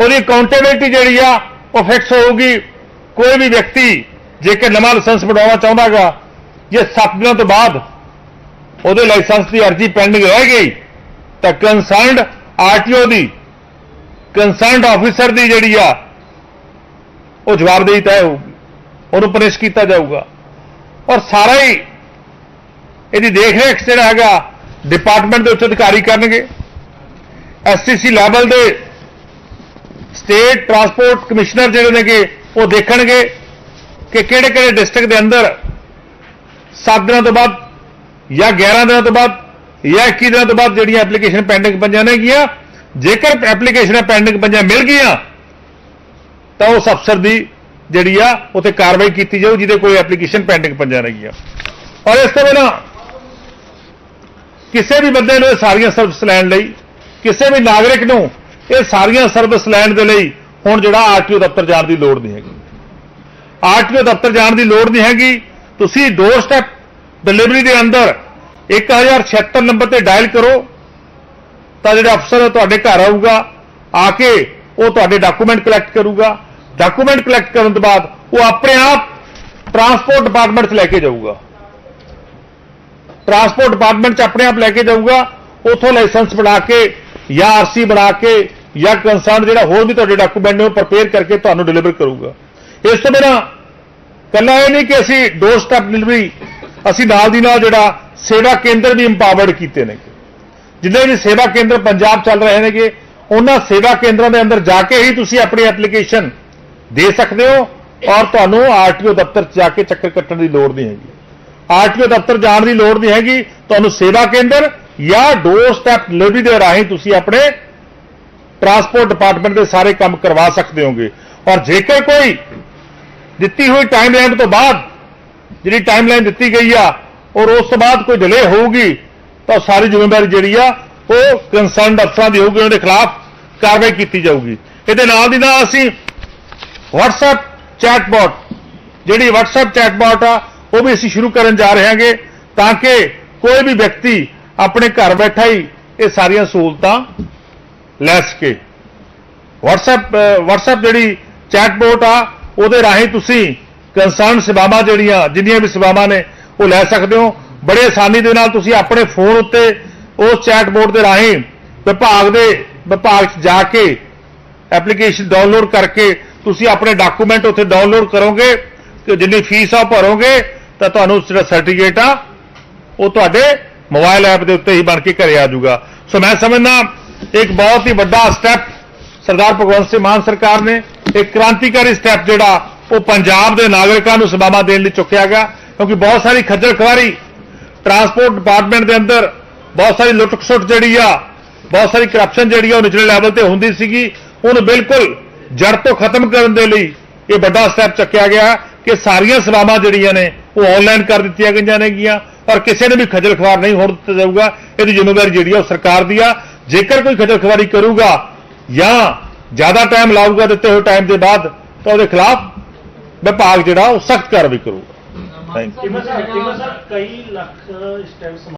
ਉਹਦੀ ਅਕਾਊਂਟੇਬਿਲਟੀ ਜਿਹੜੀ ਆ, ਉਹ ਫਿਕਸ ਹੋਊਗੀ। ਕੋਈ ਵੀ ਵਿਅਕਤੀ ਜੇਕਰ ਨਵਾਂ ਲਾਇਸੈਂਸ ਬਣਾਉਣਾ ਚਾਹੁੰਦਾਗਾ, ਜੇ 7 ਦਿਨਾਂ ਤੋਂ ਬਾਅਦ ਉਹਦੇ ਲਾਇਸੈਂਸ ਦੀ ਅਰਜ਼ੀ ਪੈਂਡਿੰਗ ਰਹਿ ਗਈ, ਤਾਂ ਕੰਸਰਨਡ ਆਰਟੀਓ ਦੀ ਕੰਸਰਨਡ ਆਫੀਸਰ ਦੀ ਜਿਹੜੀ ਆ, ਉਹ ਜਵਾਬਦੇਹੀ ਤੈਅ ਹੋਊਗੀ। ਉਹਨੂੰ ਪਨਿਸ਼ ਕੀਤਾ ਜਾਊਗਾ। ਔਰ ਸਾਰਾ ਹੀ ਇਹਦੀ ਦੇਖ-ਰੇਖ ਜਿਹੜਾ ਹੈਗਾ ਡਿਪਾਰਟਮੈਂਟ ਦੇ ਉੱਚ ਅਧਿਕਾਰੀ ਕਰਨਗੇ। ਐਸਟੀਸੀ ਲੈਵਲ ਦੇ ਸਟੇਟ ਟਰਾਂਸਪੋਰਟ ਕਮਿਸ਼ਨਰ ਜਿਹੜੇ ਨੇਗੇ, ਉਹ ਦੇਖਣਗੇ ਕਿ ਕਿਹੜੇ ਕਿਹੜੇ ਡਿਸਟ੍ਰਿਕਟ ਦੇ ਅੰਦਰ 7 ਦਿਨਾਂ ਤੋਂ ਬਾਅਦ ਜਾਂ 11 ਦਿਨਾਂ ਤੋਂ ਬਾਅਦ ਜਾਂ 21 ਦਿਨਾਂ ਤੋਂ ਬਾਅਦ ਜਿਹੜੀਆਂ ਐਪਲੀਕੇਸ਼ਨ ਪੈਂਡਿੰਗ ਪਈਆਂ ਨੇਗੀਆਂ, ਜੇਕਰ ਐਪਲੀਕੇਸ਼ਨਾਂ ਪੈਂਡਿੰਗ ਪਈਆਂ ਮਿਲ ਗਈਆਂ, ਤਾਂ ਉਸ ਅਫਸਰ ਦੀ ਜਿਹੜੀ ਆ ਉਤੇ ਕਾਰਵਾਈ ਕੀਤੀ ਜਾਊ, ਜਿਹਦੇ ਕੋਈ ਐਪਲੀਕੇਸ਼ਨ ਪੈਂਡਿੰਗ ਪਈਆਂ ਨੇਗੀਆਂ ਔਰ ਇਸ ਤੋਂ ਬਿਨਾਂ ਕਿਸੇ ਵੀ ਬੰਦੇ ਨੂੰ ਇਹ ਸਾਰੀਆਂ ਸਰਵਿਸ ਲੈਣ ਲਈ, ਕਿਸੇ ਵੀ ਨਾਗਰਿਕ ਨੂੰ ਇਹ ਸਾਰੀਆਂ ਸਰਵਿਸ ਲੈਣ ਦੇ ਲਈ ਹੁਣ ਜਿਹੜਾ ਆਰਟੀਓ ਦਫ਼ਤਰ ਜਾਣ ਦੀ ਲੋੜ ਨਹੀਂ ਹੈਗੀ। ਆਰਟੀਓ ਦਫ਼ਤਰ ਜਾਣ ਦੀ ਲੋੜ ਨਹੀਂ ਹੈਗੀ। ਤੁਸੀਂ ਡੋਰ ਸਟੈਪ ਡਿਲੀਵਰੀ ਦੇ ਅੰਦਰ 1076 ਨੰਬਰ ਤੇ ਡਾਇਲ ਕਰੋ, ਤਾਂ ਜਿਹੜਾ ਅਫਸਰ ਤੁਹਾਡੇ ਘਰ ਆਊਗਾ, ਆ ਕੇ ਉਹ ਤੁਹਾਡੇ ਡਾਕੂਮੈਂਟ ਕਲੈਕਟ ਕਰੂਗਾ। ਡਾਕੂਮੈਂਟ ਕਲੈਕਟ ਕਰਨ ਤੋਂ ਬਾਅਦ ਉਹ ਆਪਣੇ ਆਪ ਟਰਾਂਸਪੋਰਟ ਡਿਪਾਰਟਮੈਂਟ 'ਚ ਲੈ ਕੇ ਜਾਊਗਾ। ਟਰਾਂਸਪੋਰਟ ਡਿਪਾਰਟਮੈਂਟ ਚ ਆਪਣੇ ਆਪ ਲੈ ਕੇ ਜਾਊਗਾ, ਉਥੋਂ ਲਾਇਸੈਂਸ ਬਣਾ ਕੇ ਜਾਂ ਆਰਸੀ ਬਣਾ ਕੇ ਜਾਂ ਕੰਸਰਨ ਜਿਹੜਾ ਹੋਰ ਵੀ ਤੁਹਾਡੇ ਡਾਕੂਮੈਂਟ ਨੇ ਉਹ ਪ੍ਰਪੇਅਰ ਕਰਕੇ ਤੁਹਾਨੂੰ ਡਿਲੀਵਰ ਕਰੂਗਾ। ਇਸ ਤੋਂ ਬਿਨਾਂ ਕੱਲਾ ਇਹ ਨਹੀਂ ਕਿ ਅਸੀਂ ਡੋਰ ਸਟੈਪ ਡਿਲੀਵਰੀ ਅਸੀਂ ਨਾਲ ਦੀ ਨਾਲ ਜਿਹੜਾ ਸੇਵਾ ਕੇਂਦਰ ਵੀ ਇੰਪਾਵਰਡ ਕੀਤੇ ਨੇ। ਜਿੰਨੇ ਵੀ ਸੇਵਾ ਕੇਂਦਰ ਪੰਜਾਬ ਚੱਲ ਰਹੇ ਨੇਗੇ, ਉਹਨਾਂ ਸੇਵਾ ਕੇਂਦਰਾਂ ਦੇ ਅੰਦਰ ਜਾ ਕੇ ਹੀ ਤੁਸੀਂ ਆਪਣੀ ਐਪਲੀਕੇਸ਼ਨ ਦੇ ਸਕਦੇ ਹੋ ਔਰ ਤੁਹਾਨੂੰ ਆਰਟੀਓ ਦਫ਼ਤਰ 'ਚ ਜਾ ਕੇ ਚੱਕਰ ਕੱਟਣ ਦੀ ਲੋੜ ਨਹੀਂ ਹੈਗੀ। ਆਰਟੀਓ ਦਫ਼ਤਰ ਜਾਣ ਦੀ ਲੋੜ ਨਹੀਂ ਹੈਗੀ। ਤੁਹਾਨੂੰ ਸੇਵਾ ਕੇਂਦਰ ਜਾਂ ਡੋਰ ਸਟੈਪ ਡਿਲੀਵਰੀ ਦੇ ਰਾਹੀਂ ਤੁਸੀਂ ਆਪਣੇ ਟਰਾਂਸਪੋਰਟ ਡਿਪਾਰਟਮੈਂਟ ਦੇ ਸਾਰੇ ਕੰਮ ਕਰਵਾ ਸਕਦੇ ਹੋਗੇ। ਔਰ ਜੇਕਰ ਕੋਈ ਦਿੱਤੀ ਹੋਈ ਟਾਈਮਲਾਈਨ ਤੋਂ ਬਾਅਦ ਜਿਹੜੀ ਟਾਈਮਲਾਈਨ ਦਿੱਤੀ ਗਈ ਆ, ਔਰ ਉਸ ਤੋਂ ਬਾਅਦ ਕੋਈ ਡਿਲੇ ਹੋਊਗੀ, ਤਾਂ ਉਹ ਸਾਰੀ ਜ਼ਿੰਮੇਵਾਰੀ ਜਿਹੜੀ ਆ, ਉਹ ਕੰਸਰਨਡ ਅਫਸਰਾਂ ਦੀ ਹੋਊਗੀ, ਉਹਨਾਂ ਦੇ ਖਿਲਾਫ ਕਾਰਵਾਈ ਕੀਤੀ ਜਾਊਗੀ। ਇਹਦੇ ਨਾਲ ਦੀ ਨਾਲ ਅਸੀਂ WhatsApp ਚੈਟਬੋਟ ਜਿਹੜੀ WhatsApp ਚੈਟਬੋਟ ਆ, ਉਹ ਵੀ ਅਸੀਂ ਸ਼ੁਰੂ ਕਰਨ ਜਾ ਰਹੇ ਹਾਂਗੇ ਤਾਂ ਕਿ ਕੋਈ ਵੀ ਵਿਅਕਤੀ ਆਪਣੇ ਘਰ ਬੈਠਾ ਹੀ ਇਹ ਸਾਰੀਆਂ ਸਹੂਲਤਾਂ ਲੈ ਸਕੇ। WhatsApp, ਅਹ, WhatsApp ਜਿਹੜੀ ਚੈਟਬੋਟ ਆ, ਉਹਦੇ ਰਾਹੀਂ ਤੁਸੀਂ ਕੰਸਰਨ ਸੇਵਾਵਾਂ ਜਿਹੜੀਆਂ, ਜਿੰਨੀਆਂ ਵੀ ਸੇਵਾਵਾਂ ਨੇ, ਉਹ ਲੈ ਸਕਦੇ ਹੋ। ਬੜੇ ਆਸਾਨੀ ਦੇ ਨਾਲ ਤੁਸੀਂ ਆਪਣੇ ਫੋਨ ਉੱਤੇ ਉਸ ਚੈਟਬੋਟ ਦੇ ਰਾਹੀਂ ਵਿਭਾਗ ਦੇ ਵਿਭਾਗ 'ਚ ਜਾ ਕੇ ਐਪਲੀਕੇਸ਼ਨ ਡਾਊਨਲੋਡ ਕਰਕੇ ਤੁਸੀਂ ਆਪਣੇ ਡਾਕੂਮੈਂਟ ਉੱਥੇ ਡਾਊਨਲੋਡ ਕਰੋਗੇ ਤੇ ਜਿੰਨੀ ਫੀਸ ਆ ਉਹ ਭਰੋਗੇ, ਤਾਂ ਤੁਹਾਨੂੰ ਜਿਹੜਾ ਸਰਟੀਫਿਕੇਟ ਆ, ਉਹ ਤੁਹਾਡੇ ਮੋਬਾਈਲ ਐਪ ਦੇ ਉੱਤੇ ਹੀ ਬਣ ਕੇ ਘਰੇ ਆ ਜਾਊਗਾ। ਸੋ ਮੈਂ ਸਮਝਦਾ ਇੱਕ ਬਹੁਤ ਹੀ ਵੱਡਾ ਸਟੈਪ ਸਰਦਾਰ ਭਗਵੰਤ ਸਿੰਘ ਮਾਨ ਸਰਕਾਰ ਨੇ, ਇੱਕ ਕ੍ਰਾਂਤੀਕਾਰੀ ਸਟੈਪ ਜਿਹੜਾ ਉਹ ਪੰਜਾਬ ਦੇ ਨਾਗਰਿਕਾਂ ਨੂੰ ਸੇਵਾਵਾਂ ਦੇਣ ਲਈ ਚੁੱਕਿਆ ਗਿਆ, ਕਿਉਂਕਿ ਬਹੁਤ ਸਾਰੀ ਖੱਜਲ ਖਵਾਰੀ ਟਰਾਂਸਪੋਰਟ ਡਿਪਾਰਟਮੈਂਟ ਦੇ ਅੰਦਰ, ਬਹੁਤ ਸਾਰੀ ਲੁੱਟ ਖਸੁੱਟ ਜਿਹੜੀ ਆ, ਬਹੁਤ ਸਾਰੀ ਕਰਪਸ਼ਨ ਜਿਹੜੀ ਆ ਉਹ ਨਿਚਲੇ ਲੈਵਲ ਤੇ ਹੁੰਦੀ ਸੀਗੀ। ਉਹਨੂੰ ਬਿਲਕੁਲ ਜੜ ਤੋਂ ਖਤਮ ਕਰਨ ਦੇ ਲਈ ਇਹ ਵੱਡਾ ਸਟੈਪ ਚੱਕਿਆ ਗਿਆ ਕਿ ਸਾਰੀਆਂ ਸੇਵਾਵਾਂ ਜਿਹੜੀਆਂ ਨੇ ਉਹ ਆਨਲਾਈਨ ਕਰ ਦਿੱਤੀਆਂ ਗਈਆਂ ਨੇਗੀਆਂ ਔਰ ਕਿਸੇ ਨੇ ਵੀ ਖੱਜਲ ਖਵਾਰ ਨਹੀਂ ਹੋਣ ਦਿੱਤਾ ਜਾਊਗਾ। ਇਹਦੀ ਜ਼ਿੰਮੇਵਾਰੀ ਜਿਹੜੀ ਆ ਉਹ ਸਰਕਾਰ ਦੀ ਆ। ਜੇਕਰ ਕੋਈ ਖਜਲ ਖਵਾਰੀ ਕਰੂਗਾ ਜਾਂ ਜ਼ਿਆਦਾ ਟਾਈਮ ਲਾਊਗਾ ਦਿੱਤੇ ਹੋਏ ਟਾਈਮ ਦੇ ਬਾਅਦ, ਤਾਂ ਉਹਦੇ ਖਿਲਾਫ ਵਿਭਾਗ ਜਿਹੜਾ ਉਹ ਸਖਤ ਕਾਰਵਾਈ ਕਰੂਗਾ। ਥੈਂਕ ਯੂ ਕਈ ਲੱਖ ਸਟੈਂਪ